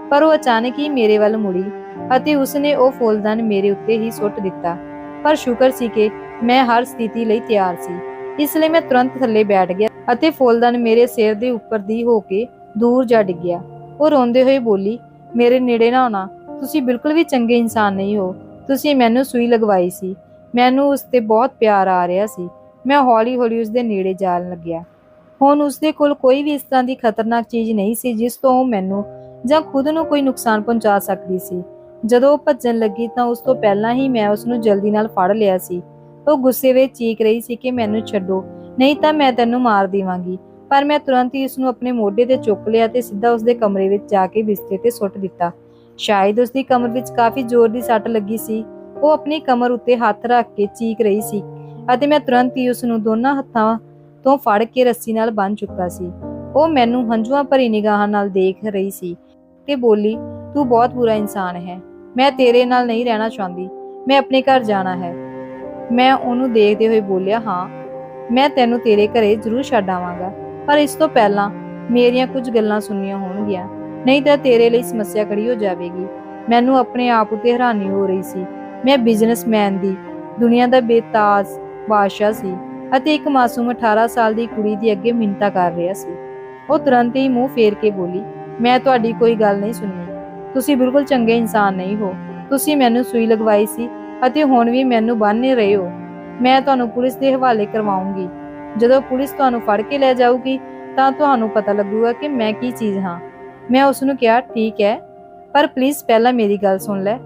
ਪਰ ਉਹ ਅਚਾਨਕ ਹੀ ਮੇਰੇ ਵੱਲ ਮੁੜੀ ਅਤੇ ਉਸਨੇ ਉਹ ਫੁੱਲਦਾਨ ਮੇਰੇ ਉੱਤੇ ਹੀ ਸੁੱਟ ਦਿੱਤਾ। ਪਰ ਸ਼ੁਕਰ ਸੀ ਕਿ ਮੈਂ ਹਰ ਸਥਿਤੀ ਲਈ ਤਿਆਰ ਸੀ। ਇਸ ਲਈ ਮੈਂ ਤੁਰੰਤ ਥੱਲੇ ਬੈਠ ਗਿਆ ਅਤੇ ਫੁੱਲਦਾਨ ਮੇਰੇ ਸਿਰ ਦੇ ਉੱਪਰ ਦੀ ਹੋ ਕੇ ਦੂਰ ਜਾ ਡਿੱਗਿਆ ਉਹ ਰੋਂਦੇ ਹੋਏ ਬੋਲੀ, ਮੇਰੇ ਨੇੜੇ ਨਾ ਆਉਣਾ। ਤੁਸੀਂ ਬਿਲਕੁਲ ਵੀ ਚੰਗੇ ਇਨਸਾਨ ਨਹੀਂ ਹੋ। ਤੁਸੀਂ ਮੈਨੂੰ ਸੂਈ ਲਗਵਾਈ ਸੀ। ਮੈਨੂੰ ਉਸ ਤੇ ਬਹੁਤ ਪਿਆਰ ਆ ਰਿਹਾ ਸੀ। ਮੈਂ ਹੌਲੀ-ਹੌਲੀ ਉਸ ਦੇ ਨੇੜੇ ਜਾਣ ਲੱਗਿਆ। ਹੁਣ ਉਸ ਦੇ ਕੋਲ ਕੋਈ ਵੀ ਇਸ ਤਰ੍ਹਾਂ ਦੀ ਖਤਰਨਾਕ ਚੀਜ਼ ਨਹੀਂ ਸੀ ਜਿਸ ਤੋਂ ਉਹ ਮੈਨੂੰ ਜਾਂ ਖੁਦ ਨੂੰ ਕੋਈ ਨੁਕਸਾਨ ਪਹੁੰਚਾ ਸਕਦੀ ਸੀ। ਜਦੋਂ ਉਹ ਭੱਜਣ ਲੱਗੀ ਤਾਂ ਉਸ ਤੋਂ ਪਹਿਲਾਂ ਹੀ ਮੈਂ ਉਸ ਨੂੰ ਜਲਦੀ ਨਾਲ ਫੜ ਲਿਆ ਸੀ। ਉਹ ਗੁੱਸੇ ਵਿੱਚ ਚੀਕ ਰਹੀ ਸੀ ਕਿ ਮੈਨੂੰ ਛੱਡੋ। ਨਹੀਂ ਤਾਂ ਮੈਂ ਤੈਨੂੰ ਮਾਰ ਦੇਵਾਂਗੀ। ਪਰ ਮੈਂ ਤੁਰੰਤ ਹੀ ਉਸ ਨੂੰ ਆਪਣੇ ਮੋਢੇ ਤੇ ਚੁੱਕ ਲਿਆ ਤੇ ਸਿੱਧਾ ਉਸ ਦੇ ਕਮਰੇ ਵਿੱਚ ਜਾ ਕੇ ਬਿਸਤਰੇ ਤੇ ਸੁੱਟ ਦਿੱਤਾ। ਸ਼ਾਇਦ ਉਸ ਦੀ ਕਮਰ ਵਿੱਚ ਕਾਫੀ ਜ਼ੋਰ ਦੀ ਸੱਟ ਲੱਗੀ ਸੀ। ਉਹ ਆਪਣੀ ਕਮਰ ਉੱਤੇ ਹੱਥ ਰੱਖ ਕੇ ਚੀਕ ਰਹੀ ਸੀ ਅਤੇ ਮੈਂ ਤੁਰੰਤ ਹੀ ਉਸ ਨੂੰ ਦੋਨਾਂ ਹੱਥਾਂ ਤੋਂ ਫੜ ਕੇ ਰੱਸੀ ਨਾਲ ਬੰਨ ਚੁੱਕਾ ਸੀ। ਉਹ ਮੈਨੂੰ ਹੰਝੂਆਂ ਭਰੀ ਨਿਗਾਹਾਂ ਨਾਲ ਦੇਖ ਰਹੀ ਸੀ ਤੇ ਬੋਲੀ, ਤੂੰ ਬਹੁਤ ਬੁਰਾ ਇਨਸਾਨ ਹੈ। ਮੈਂ ਤੇਰੇ ਨਾਲ ਨਹੀਂ ਰਹਿਣਾ ਚਾਹੁੰਦੀ। ਮੈਂ ਆਪਣੇ ਘਰ ਜਾਣਾ ਹੈ। ਮੈਂ ਉਹਨੂੰ ਦੇਖਦੇ ਹੋਏ ਬੋਲਿਆ, ਹਾਂ, ਮੈਂ ਤੈਨੂੰ ਤੇਰੇ ਘਰੇ ਜ਼ਰੂਰ ਛੱਡ ਆਵਾਂਗਾ, ਪਰ ਇਸ ਤੋਂ ਪਹਿਲਾਂ ਮੇਰੀਆਂ ਕੁਝ ਗੱਲਾਂ ਸੁਣਨੀਆਂ ਹੋਣਗੀਆਂ, ਨਹੀਂ ਤਾਂ ਤੇਰੇ ਲਈ ਸਮੱਸਿਆ ਖੜੀ ਹੋ ਜਾਵੇਗੀ। ਮੈਨੂੰ ਆਪਣੇ ਆਪ ਉਤੇ ਹੈਰਾਨੀ ਹੋ ਰਹੀ ਸੀ। ਮੈਂ ਬਿਜ਼ਨਸਮੈਨ ਦੀ, ਦੁਨੀਆ ਦਾ ਬੇਤਾਜ ਬਾਦਸ਼ਾਹ ਸੀ ਅਤੇ ਇੱਕ ਮਾਸੂਮ 18 ਸਾਲ ਦੀ ਕੁੜੀ ਦੀ ਅੱਗੇ ਮਿੰਤਾ ਕਰ ਰਿਹਾ ਸੀ। ਉਹ ਤੁਰੰਤ ਹੀ ਮੂੰਹ ਫੇਰ ਕੇ ਬੋਲੀ, ਮੈਂ ਤੁਹਾਡੀ ਕੋਈ ਗੱਲ ਨਹੀਂ ਸੁਣੀ ਤੁਸੀਂ ਬਿਲਕੁਲ ਚੰਗੇ ਇਨਸਾਨ ਨਹੀਂ ਹੋ। ਤੁਸੀਂ ਮੈਨੂੰ ਸੂਈ ਲਗਵਾਈ ਸੀ ਅਤੇ ਹੁਣ ਵੀ ਮੈਨੂੰ ਬੰਨ੍ਹ ਰਹੇ ਹੋ। ਮੈਂ ਤੁਹਾਨੂੰ ਪੁਲਿਸ ਦੇ ਹਵਾਲੇ ਕਰਵਾਉਂਗੀ। ਜਦੋਂ ਪੁਲਿਸ ਤੁਹਾਨੂੰ ਫੜ ਕੇ ਲੈ ਜਾਊਗੀ, ਤਾਂ ਤੁਹਾਨੂੰ ਪਤਾ ਲੱਗੂਗਾ ਕਿ ਮੈਂ ਕੀ ਚੀਜ਼ ਹਾਂ। ਮੈਂ ਉਸ ਨੂੰ ਕਿਹਾ, ਠੀਕ ਹੈ, ਪਰ ਪਲੀਜ਼ ਪਹਿਲਾਂ ਮੇਰੀ ਗੱਲ ਸੁਣ ਲੈ।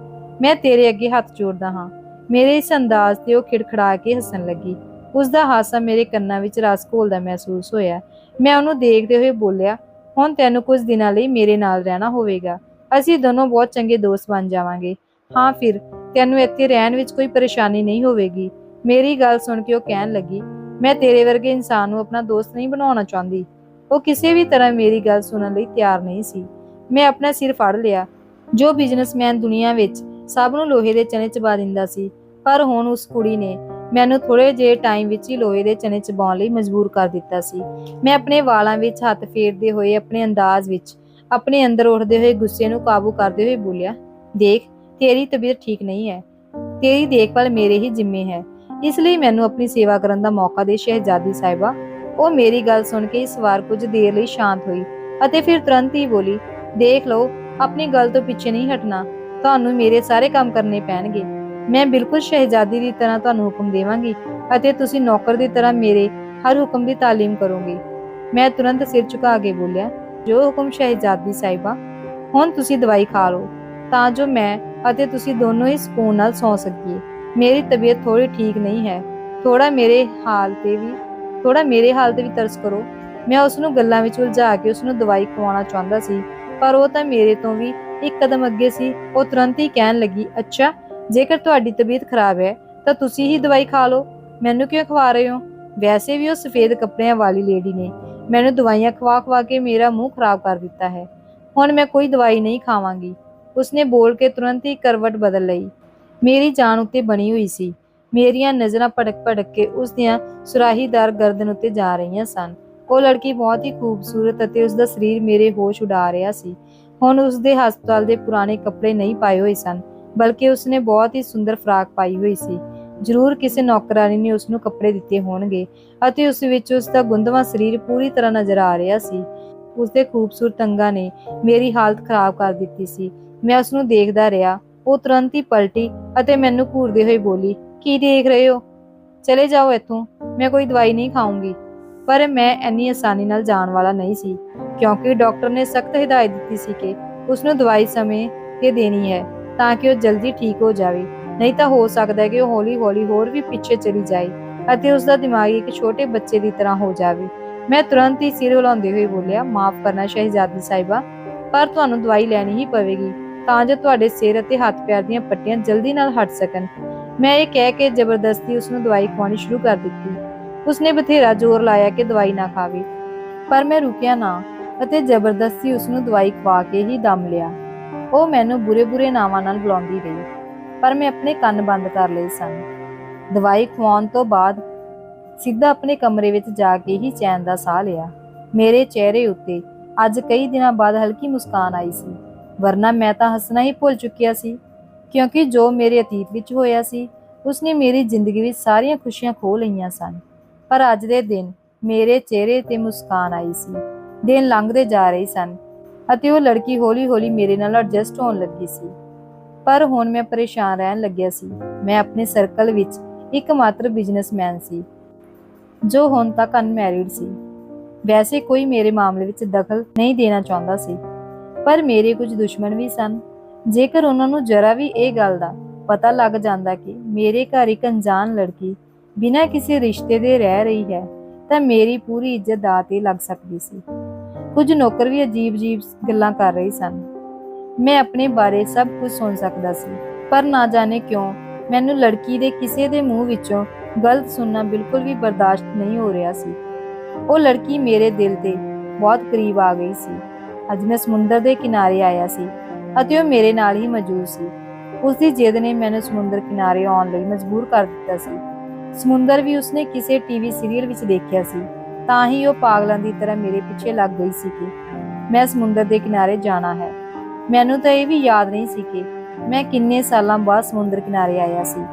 ਮੈਂ ਤੇਰੇ ਅੱਗੇ ਹੱਥ ਜੋੜਦਾ ਹਾਂ। ਮੇਰੇ ਇਸ ਅੰਦਾਜ਼ ਤੇ ਉਹ ਖਿੜਖੜਾ ਕੇ ਹੱਸਣ ਲੱਗੀ। ਉਸ ਦਾ ਹਾਸਾ ਮੇਰੇ ਕੰਨਾਂ ਵਿੱਚ ਰਸ ਘੋਲਦਾ ਮਹਿਸੂਸ ਹੋਇਆ। ਮੈਂ ਉਹਨੂੰ ਦੇਖਦੇ ਹੋਏ ਬੋਲਿਆ, ਹੁਣ ਤੈਨੂੰ ਕੁਝ ਦਿਨਾਂ ਲਈ ਮੇਰੇ ਨਾਲ ਰਹਿਣਾ ਹੋਵੇਗਾ। ਅਸੀਂ ਦੋਨੋਂ ਬਹੁਤ ਚੰਗੇ ਦੋਸਤ ਬਣ ਜਾਵਾਂਗੇ। ਹਾਂ, ਫਿਰ ਤੈਨੂੰ ਇੱਥੇ ਰਹਿਣ ਵਿੱਚ ਕੋਈ ਪਰੇਸ਼ਾਨੀ ਨਹੀਂ ਹੋਵੇਗੀ। ਮੇਰੀ ਗੱਲ ਸੁਣ ਕੇ ਉਹ ਕਹਿਣ ਲੱਗੀ, ਮੈਂ ਤੇਰੇ ਵਰਗੇ ਇਨਸਾਨ ਨੂੰ ਆਪਣਾ ਦੋਸਤ ਨਹੀਂ ਬਣਾਉਣਾ ਚਾਹੁੰਦੀ। ਉਹ ਕਿਸੇ ਵੀ ਤਰ੍ਹਾਂ ਮੇਰੀ ਗੱਲ ਸੁਣਨ ਲਈ ਤਿਆਰ ਨਹੀਂ ਸੀ। ਮੈਂ ਆਪਣਾ ਸਿਰ ਫੜ ਲਿਆ। ਜੋ ਬਿਜ਼ਨਸਮੈਨ ਦੁਨੀਆ ਵਿੱਚ ਸਭ ਨੂੰ ਲੋਹੇ ਦੇ ਚਨੇ ਚਬਾ ਦਿੰਦਾ ਸੀ, ਪਰ ਹੁਣ ਉਸ ਕੁੜੀ ਨੇ ਮੈਨੂੰ ਥੋੜੇ ਜਿਹੇ ਟਾਈਮ ਵਿੱਚ ਹੀ ਲੋਹੇ ਦੇ ਚਨੇ ਚਬਾਉਣ ਲਈ ਮਜਬੂਰ ਕਰ ਦਿੱਤਾ ਸੀ। ਮੈਂ ਆਪਣੇ ਵਾਲਾਂ ਵਿੱਚ ਹੱਥ ਫੇਰਦੇ ਹੋਏ ਆਪਣੇ ਅੰਦਾਜ਼ ਵਿੱਚ, ਆਪਣੇ ਅੰਦਰ ਉੱਠਦੇ ਹੋਏ ਗੁੱਸੇ ਨੂੰ ਕਾਬੂ ਕਰਦੇ ਹੋਏ ਬੋਲਿਆ, ਦੇਖ ਤੇਰੀ ਤਬੀਅਤ ਠੀਕ ਨਹੀਂ ਹੈ। ਤੇਰੀ ਦੇਖਭਾਲ ਮੇਰੇ ਹੀ ਜ਼ਿੰਮੇ ਹੈ। ਇਸ ਲਈ ਮੈਨੂੰ ਆਪਣੀ ਸੇਵਾ ਕਰਨ ਦਾ ਮੌਕਾ ਦੇ ਸ਼ਹਿਜ਼ਾਦੀ ਸਾਹਿਬਾ। ਉਹ ਮੇਰੀ ਗੱਲ ਸੁਣ ਕੇ ਇਸ ਵਾਰ ਕੁਝ ਦੇਰ ਲਈ ਸ਼ਾਂਤ ਹੋਈ ਅਤੇ ਫਿਰ ਤੁਰੰਤ ਹੀ ਬੋਲੀ, ਦੇਖ ਲਓ, ਆਪਣੀ ਗੱਲ ਤੋਂ ਪਿੱਛੇ ਨਹੀਂ ਹਟਣਾ। ਤੁਹਾਨੂੰ ਮੇਰੇ ਸਾਰੇ ਕੰਮ ਕਰਨੇ ਪੈਣਗੇ। ਮੈਂ ਬਿਲਕੁਲ ਸ਼ਹਿਜ਼ਾਦੀ ਦੀ ਤਰ੍ਹਾਂ ਤੁਹਾਨੂੰ ਹੁਕਮ ਦੇਵਾਂਗੀ ਅਤੇ ਤੁਸੀਂ ਨੌਕਰ ਦੀ ਤਰ੍ਹਾਂ ਮੇਰੇ ਹਰ ਹੁਕਮ ਦੀ ਤਾਲੀਮ ਕਰੋਗੇ। ਮੈਂ ਤੁਰੰਤ ਸਿਰ ਝੁਕਾ ਕੇ ਬੋਲਿਆ, ਜੋ ਹੁਕਮ ਸ਼ਹਿਜ਼ਾਦੀ ਸਾਹਿਬਾ, ਹੁਣ ਤੁਸੀਂ ਦਵਾਈ ਖਾ ਲਓ। ਤਾਂ ਜੋ ਮੈਂ ਅਤੇ ਤੁਸੀਂ ਦੋਨੋਂ ਹੀ ਸਕੂਨ ਨਾਲ ਸੌਂ ਸਕੀਏ। ਮੇਰੀ ਤਬੀਅਤ ਥੋੜੀ ਠੀਕ ਨਹੀਂ ਹੈ। ਥੋੜਾ ਮੇਰੇ ਹਾਲ ਤੇ ਵੀ ਥੋੜਾ ਮੇਰੇ ਹਾਲ ਤੇ ਵੀ ਤਰਸ ਕਰੋ। ਮੈਂ ਉਸ ਨੂੰ ਗੱਲਾਂ ਵਿੱਚ ਉਲਝਾ ਕੇ ਉਸ ਨੂੰ ਦਵਾਈ ਖਵਾਉਣਾ ਚਾਹੁੰਦਾ ਸੀ, ਪਰ ਉਹ ਤਾਂ ਮੇਰੇ ਤੋਂ ਵੀ ਇੱਕ ਕਦਮ ਅੱਗੇ ਸੀ। ਉਹ ਤੁਰੰਤ ਹੀ ਕਹਿਣ ਲੱਗੀ, ਅੱਛਾ, ਜੇਕਰ ਤੁਹਾਡੀ ਤਬੀਅਤ ਖਰਾਬ ਹੈ, ਤਾਂ ਤੁਸੀਂ ਹੀ ਦਵਾਈ ਖਾ ਲਓ। ਮੈਨੂੰ ਕਿਉਂ ਖਵਾ ਰਹੇ ਹੋ? ਵੈਸੇ ਵੀ ਉਹ ਸਫੇਦ ਕੱਪੜਿਆਂ ਵਾਲੀ ਲੇਡੀ ਨੇ ਮੈਨੂੰ ਦਵਾਈਆਂ ਖਵਾ ਖਵਾ ਕੇ ਮੇਰਾ ਮੂੰਹ ਖਰਾਬ ਕਰ ਦਿੱਤਾ ਹੈ। ਹੁਣ ਮੈਂ ਕੋਈ ਦਵਾਈ ਨਹੀਂ ਖਾਵਾਂਗੀ। ਉਸਨੇ ਬੋਲ ਕੇ ਤੁਰੰਤ ਹੀ ਕਰਵਟ ਬਦਲ ਲਈ। ਮੇਰੀ ਜਾਨ ਉੱਤੇ ਬਣੀ ਹੋਈ ਸੀ। ਮੇਰੀਆਂ ਨਜ਼ਰਾਂ ਭੜਕ ਭੜਕ ਕੇ ਉਸ ਦੀਆਂ ਸੁਰਾਹੀਦਾਰ ਗਰਦਨ ਉੱਤੇ ਜਾ ਰਹੀਆਂ ਸਨ। ਉਹ ਲੜਕੀ ਬਹੁਤ ਹੀ ਖੂਬਸੂਰਤ ਅਤੇ ਉਸ ਦਾ ਸਰੀਰ ਮੇਰੇ ਹੋਸ਼ ਉਡਾ ਰਿਹਾ ਸੀ। ਹੁਣ ਉਸ ਦੇ ਹਸਪਤਾਲ ਦੇ ਪੁਰਾਣੇ ਕੱਪੜੇ ਨਹੀਂ ਪਾਏ ਹੋਏ ਸਨ, ਬਲਕਿ ਉਸਨੇ ਬਹੁਤ ਹੀ ਸੁੰਦਰ ਫਰਾਕ ਪਾਈ ਹੋਈ ਸੀ। ਜ਼ਰੂਰ ਕਿਸੇ ਨੌਕਰਾਨੀ ਨੇ ਉਸ ਨੂੰ ਕੱਪੜੇ ਦਿੱਤੇ ਹੋਣਗੇ ਅਤੇ ਉਸ ਵਿੱਚ ਉਸ ਦਾ ਗੁੰਦਵਾ ਸਰੀਰ ਪੂਰੀ ਤਰ੍ਹਾਂ ਨਜ਼ਰ ਆ ਰਿਹਾ ਸੀ। ਉਸ ਦੇ ਖੂਬਸੂਰਤ ਅੰਗਾਂ ਨੇ ਮੇਰੀ ਹਾਲਤ ਖਰਾਬ ਕਰ ਦਿੱਤੀ ਸੀ। ਮੈਂ ਉਸ ਨੂੰ ਦੇਖਦਾ ਰਿਹਾ। ਉਹ ਤੁਰੰਤ ਹੀ ਪਲਟੀ ਅਤੇ ਮੈਨੂੰ ਘੂਰਦੇ ਹੋਏ ਬੋਲੀ, ਕੀ ਦੇਖ ਰਹੇ ਹੋ? ਚਲੇ ਜਾਓ ਇੱਥੋਂ। ਮੈਂ ਕੋਈ ਦਵਾਈ ਨਹੀਂ ਖਾਊਂਗੀ। ਪਰ ਮੈਂ ਇੰਨੀ ਆਸਾਨੀ ਨਾਲ ਜਾਣ ਵਾਲਾ ਨਹੀਂ ਸੀ, ਕਿਉਂਕਿ ਡਾਕਟਰ ਨੇ ਸਖਤ ਹਦਾਇਤ ਦਿੱਤੀ ਸੀ ਕਿ ਉਸ ਨੂੰ ਦਵਾਈ ਸਮੇਂ ਤੇ ਦੇਣੀ ਹੈ, ਤਾਂ ਕਿ ਉਹ ਜਲਦੀ ਠੀਕ ਹੋ ਜਾਵੇ। ਨਹੀਂ ਤਾਂ ਹੋ ਸਕਦਾ ਹੈ ਕਿ ਉਹ ਹੌਲੀ-ਹੌਲੀ ਹੋਰ ਵੀ ਪਿੱਛੇ ਚਲੀ ਜਾਏ ਅਤੇ ਉਸ ਦਾ ਦਿਮਾਗ ਇੱਕ ਛੋਟੇ ਬੱਚੇ ਦੀ ਤਰ੍ਹਾਂ ਹੋ ਜਾਵੇ। ਮੈਂ ਤੁਰੰਤ ਹੀ ਸਿਰ ਹਿਲਾਉਂਦੇ ਹੋਏ ਬੋਲਿਆ, ਮਾਫ ਕਰਨਾ ਸ਼ਹਿਜ਼ਾਦੀ ਸਾਹਿਬਾ, ਪਰ ਤੁਹਾਨੂੰ ਦਵਾਈ ਲੈਣੀ ਹੀ ਪਵੇਗੀ। ਤਾਂ ਜੋ ਤੁਹਾਡੇ ਸਿਰ ਅਤੇ ਹੱਥ ਪੈਰ ਦੀਆਂ ਪੱਟੀਆਂ ਜਲਦੀ ਨਾਲ ਹਟ ਸਕਣ। ਮੈਂ ਇਹ ਕਹਿ ਕੇ ਜ਼ਬਰਦਸਤੀ ਉਸ ਨੂੰ ਦਵਾਈ ਖਵਾਉਣੀ ਸ਼ੁਰੂ ਕਰ ਦਿੱਤੀ। ਉਸਨੇ ਬਥੇਰਾ ਜ਼ੋਰ ਲਾਇਆ ਕਿ ਦਵਾਈ ਨਾ ਖਾਵੇ। ਪਰ ਮੈਂ ਰੁਕਿਆ ਨਾ ਅਤੇ ਜ਼ਬਰਦਸਤੀ ਉਸ ਨੂੰ ਦਵਾਈ ਖਵਾ ਕੇ ਹੀ ਦਮ ਲਿਆ। ਉਹ ਮੈਨੂੰ ਬੁਰੇ-ਬੁਰੇ ਨਾਵਾਂ ਨਾਲ ਬੁਲਾਉਂਦੀ ਰਹੀ, ਪਰ ਮੈਂ ਆਪਣੇ ਕੰਨ ਬੰਦ ਕਰ ਲਏ ਸਨ। ਦਵਾਈ ਖਵਾਉਣ ਤੋਂ ਬਾਅਦ ਸਿੱਧਾ ਆਪਣੇ ਕਮਰੇ ਵਿੱਚ ਜਾ ਕੇ ਹੀ ਚੈਨ ਦਾ ਸਾਹ ਲਿਆ। ਮੇਰੇ ਚਿਹਰੇ ਉੱਤੇ ਅੱਜ ਕਈ ਦਿਨਾਂ ਬਾਅਦ ਹਲਕੀ ਮੁਸਕਾਨ ਆਈ ਸੀ। ਵਰਨਾ ਮੈਂ ਤਾਂ ਹੱਸਣਾ ਹੀ ਭੁੱਲ ਚੁੱਕਿਆ ਸੀ, ਕਿਉਂਕਿ ਜੋ ਮੇਰੇ ਅਤੀਤ ਵਿੱਚ ਹੋਇਆ ਸੀ, ਉਸਨੇ ਮੇਰੀ ਜ਼ਿੰਦਗੀ ਵਿੱਚ ਸਾਰੀਆਂ ਖੁਸ਼ੀਆਂ ਖੋ ਲਈਆਂ ਸਨ। ਪਰ ਅੱਜ ਦੇ ਦਿਨ ਮੇਰੇ ਚਿਹਰੇ ਤੇ ਮੁਸਕਾਨ ਆਈ ਸੀ। ਦਿਨ ਲੰਘਦੇ ਜਾ ਰਹੇ ਸਨ ਅਤੇ ਉਹ ਲੜਕੀ ਹੌਲੀ-ਹੌਲੀ ਮੇਰੇ ਨਾਲ ਐਡਜਸਟ ਹੋਣ ਲੱਗੀ ਸੀ। ਪਰ ਹੁਣ ਮੈਂ ਪਰੇਸ਼ਾਨ ਰਹਿਣ ਲੱਗਿਆ ਸੀ। ਮੈਂ ਆਪਣੇ ਸਰਕਲ ਵਿੱਚ ਇੱਕਮਾਤਰ ਬਿਜ਼ਨਸਮੈਨ ਸੀ, ਜੋ ਹੁਣ ਤੱਕ ਅਨਮੈਰਿਡ ਸੀ। ਵੈਸੇ ਕੋਈ ਮੇਰੇ ਮਾਮਲੇ ਵਿੱਚ ਦਖਲ ਨਹੀਂ ਦੇਣਾ ਚਾਹੁੰਦਾ ਸੀ। ਪਰ ਮੇਰੇ ਕੁਝ ਦੁਸ਼ਮਣ ਵੀ ਸਨ। ਜੇਕਰ ਉਹਨਾਂ ਨੂੰ ਜਰਾ ਵੀ ਇਹ ਗੱਲ ਦਾ ਪਤਾ ਲੱਗ ਜਾਂਦਾ ਕਿ ਮੇਰੇ ਘਰ ਇੱਕ ਅਣਜਾਣ ਲੜਕੀ ਬਿਨਾਂ ਕਿਸੇ ਰਿਸ਼ਤੇ ਦੇ ਰਹਿ ਰਹੀ ਹੈ, ਤਾਂ ਮੇਰੀ ਪੂਰੀ ਇੱਜ਼ਤ ਦਾਅ ਤੇ ਲੱਗ ਸਕਦੀ ਸੀ। ਕੁਝ ਨੌਕਰ ਵੀ ਅਜੀਬ-ਅਜੀਬ ਗੱਲਾਂ ਕਰ ਰਹੇ ਸਨ। ਮੈਂ ਆਪਣੇ ਬਾਰੇ ਸਭ ਕੁਝ ਸੁਣ ਸਕਦਾ ਸੀ, ਪਰ ਨਾ ਜਾਣੇ ਕਿਉਂ ਮੈਨੂੰ ਲੜਕੀ ਦੇ ਕਿਸੇ ਦੇ ਮੂੰਹ ਵਿੱਚੋਂ ਗਲਤ ਸੁਣਨਾ ਬਿਲਕੁਲ ਵੀ ਬਰਦਾਸ਼ਤ ਨਹੀਂ ਹੋ ਰਿਹਾ ਸੀ। ਉਹ ਲੜਕੀ ਮੇਰੇ ਦਿਲ ਦੇ ਬਹੁਤ ਕਰੀਬ ਆ ਗਈ ਸੀ। ਅੱਜ ਮੈਂ ਸਮੁੰਦਰ ਦੇ ਕਿਨਾਰੇ ਆਇਆ ਸੀ ਅਤੇ ਉਹ ਮੇਰੇ ਨਾਲ ਹੀ ਮੌਜੂਦ ਸੀ। ਉਸ ਦੀ ਜਿੱਦ ਨੇ ਮੈਨੂੰ ਸਮੁੰਦਰ ਕਿਨਾਰੇ ਆਉਣ ਲਈ ਮਜਬੂਰ ਕਰ ਦਿੱਤਾ ਸੀ। ਸਮੁੰਦਰ ਵੀ ਉਸਨੇ ਕਿਸੇ ਟੀਵੀ ਸੀਰੀਅਲ ਵਿੱਚ ਦੇਖਿਆ ਸੀ, ਤਾਂ ਹੀ ਉਹ ਪਾਗਲਾਂ ਦੀ ਤਰ੍ਹਾਂ ਮੇਰੇ ਪਿੱਛੇ ਲੱਗ ਗਈ ਸੀ ਕਿ ਮੈਂ ਸਮੁੰਦਰ ਦੇ ਕਿਨਾਰੇ ਜਾਣਾ ਹੈ। ਮੈਨੂੰ ਤਾਂ ਇਹ ਵੀ ਯਾਦ ਨਹੀਂ ਸੀ ਕਿ ਮੈਂ ਕਿੰਨੇ ਸਾਲਾਂ ਬਾਅਦ ਸਮੁੰਦਰ ਕਿਨਾਰੇ ਆਇਆ ਸੀ।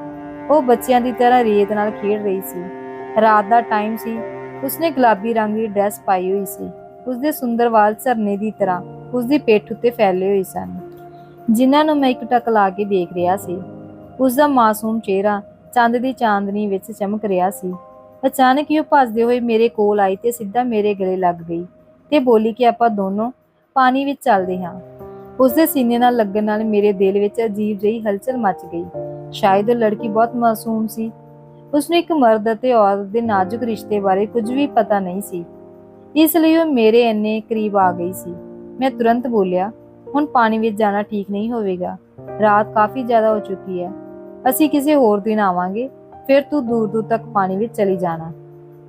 ਉਹ ਬੱਚਿਆਂ ਦੀ ਤਰ੍ਹਾਂ ਰੇਤ ਨਾਲ ਖੇਡ ਰਹੀ ਸੀ। ਰਾਤ ਦਾ ਟਾਈਮ ਸੀ, ਉਸਨੇ ਗੁਲਾਬੀ ਰੰਗ ਦੀ ਡਰੈਸ ਪਾਈ ਹੋਈ ਸੀ। ਉਸਦੇ ਸੁੰਦਰ ਵਾਲ ਝਰਨੇ ਦੀ ਤਰ੍ਹਾਂ ਉਸਦੀ ਪਿੱਠ ਉੱਤੇ ਫੈਲੇ ਹੋਏ ਸਨ। ਜਿਨ੍ਹਾਂ ਨੂੰ ਮੈਂ ਇੱਕ ਟਕ ਲਾ ਕੇ ਦੇਖ ਰਿਹਾ ਸੀ। ਉਸਦਾ ਮਾਸੂਮ ਚਿਹਰਾ ਚੰਦ ਦੀ ਚਾਂਦਨੀ ਵਿੱਚ ਚਮਕ ਰਿਹਾ ਸੀ। ਅਚਾਨਕ ਹੀ ਉਹ ਭੱਜਦੇ ਹੋਏ ਮੇਰੇ ਕੋਲ ਆਈ ਤੇ ਸਿੱਧਾ ਮੇਰੇ ਗਲੇ ਲੱਗ ਗਈ ਤੇ ਬੋਲੀ ਕਿ ਆਪਾਂ ਦੋਨੋਂ ਪਾਣੀ ਵਿੱਚ ਚੱਲਦੇ ਹਾਂ। ਉਸਦੇ ਸੀਨੇ ਨਾਲ ਲੱਗਣ ਨਾਲ ਮੇਰੇ ਦਿਲ ਵਿੱਚ ਅਜੀਬ ਜਿਹੀ ਹਲਚਲ ਮਚ ਗਈ। ਸ਼ਾਇਦ ਉਹ ਲੜਕੀ ਬਹੁਤ ਮਾਸੂਮ ਸੀ। ਉਸਨੂੰ ਇੱਕ ਮਰਦ ਅਤੇ ਔਰਤ ਦੇ ਨਾਜ਼ੁਕ ਰਿਸ਼ਤੇ ਬਾਰੇ ਕੁਝ ਵੀ ਪਤਾ ਨਹੀਂ ਸੀ। ਇਸ ਲਈ ਉਹ ਮੇਰੇ ਇੰਨੇ ਕਰੀਬ ਆ ਗਈ ਸੀ। ਮੈਂ ਤੁਰੰਤ ਬੋਲਿਆ, ਹੁਣ ਪਾਣੀ ਵਿੱਚ ਜਾਣਾ ਠੀਕ ਨਹੀਂ ਹੋਵੇਗਾ। ਰਾਤ ਕਾਫੀ ਜ਼ਿਆਦਾ ਹੋ ਚੁੱਕੀ ਹੈ। ਅਸੀਂ ਕਿਸੇ ਹੋਰ ਦਿਨ ਆਵਾਂਗੇ। ਫਿਰ ਤੂੰ ਦੂਰ ਦੂਰ ਤੱਕ ਪਾਣੀ ਵਿੱਚ ਚਲੀ ਜਾਣਾ।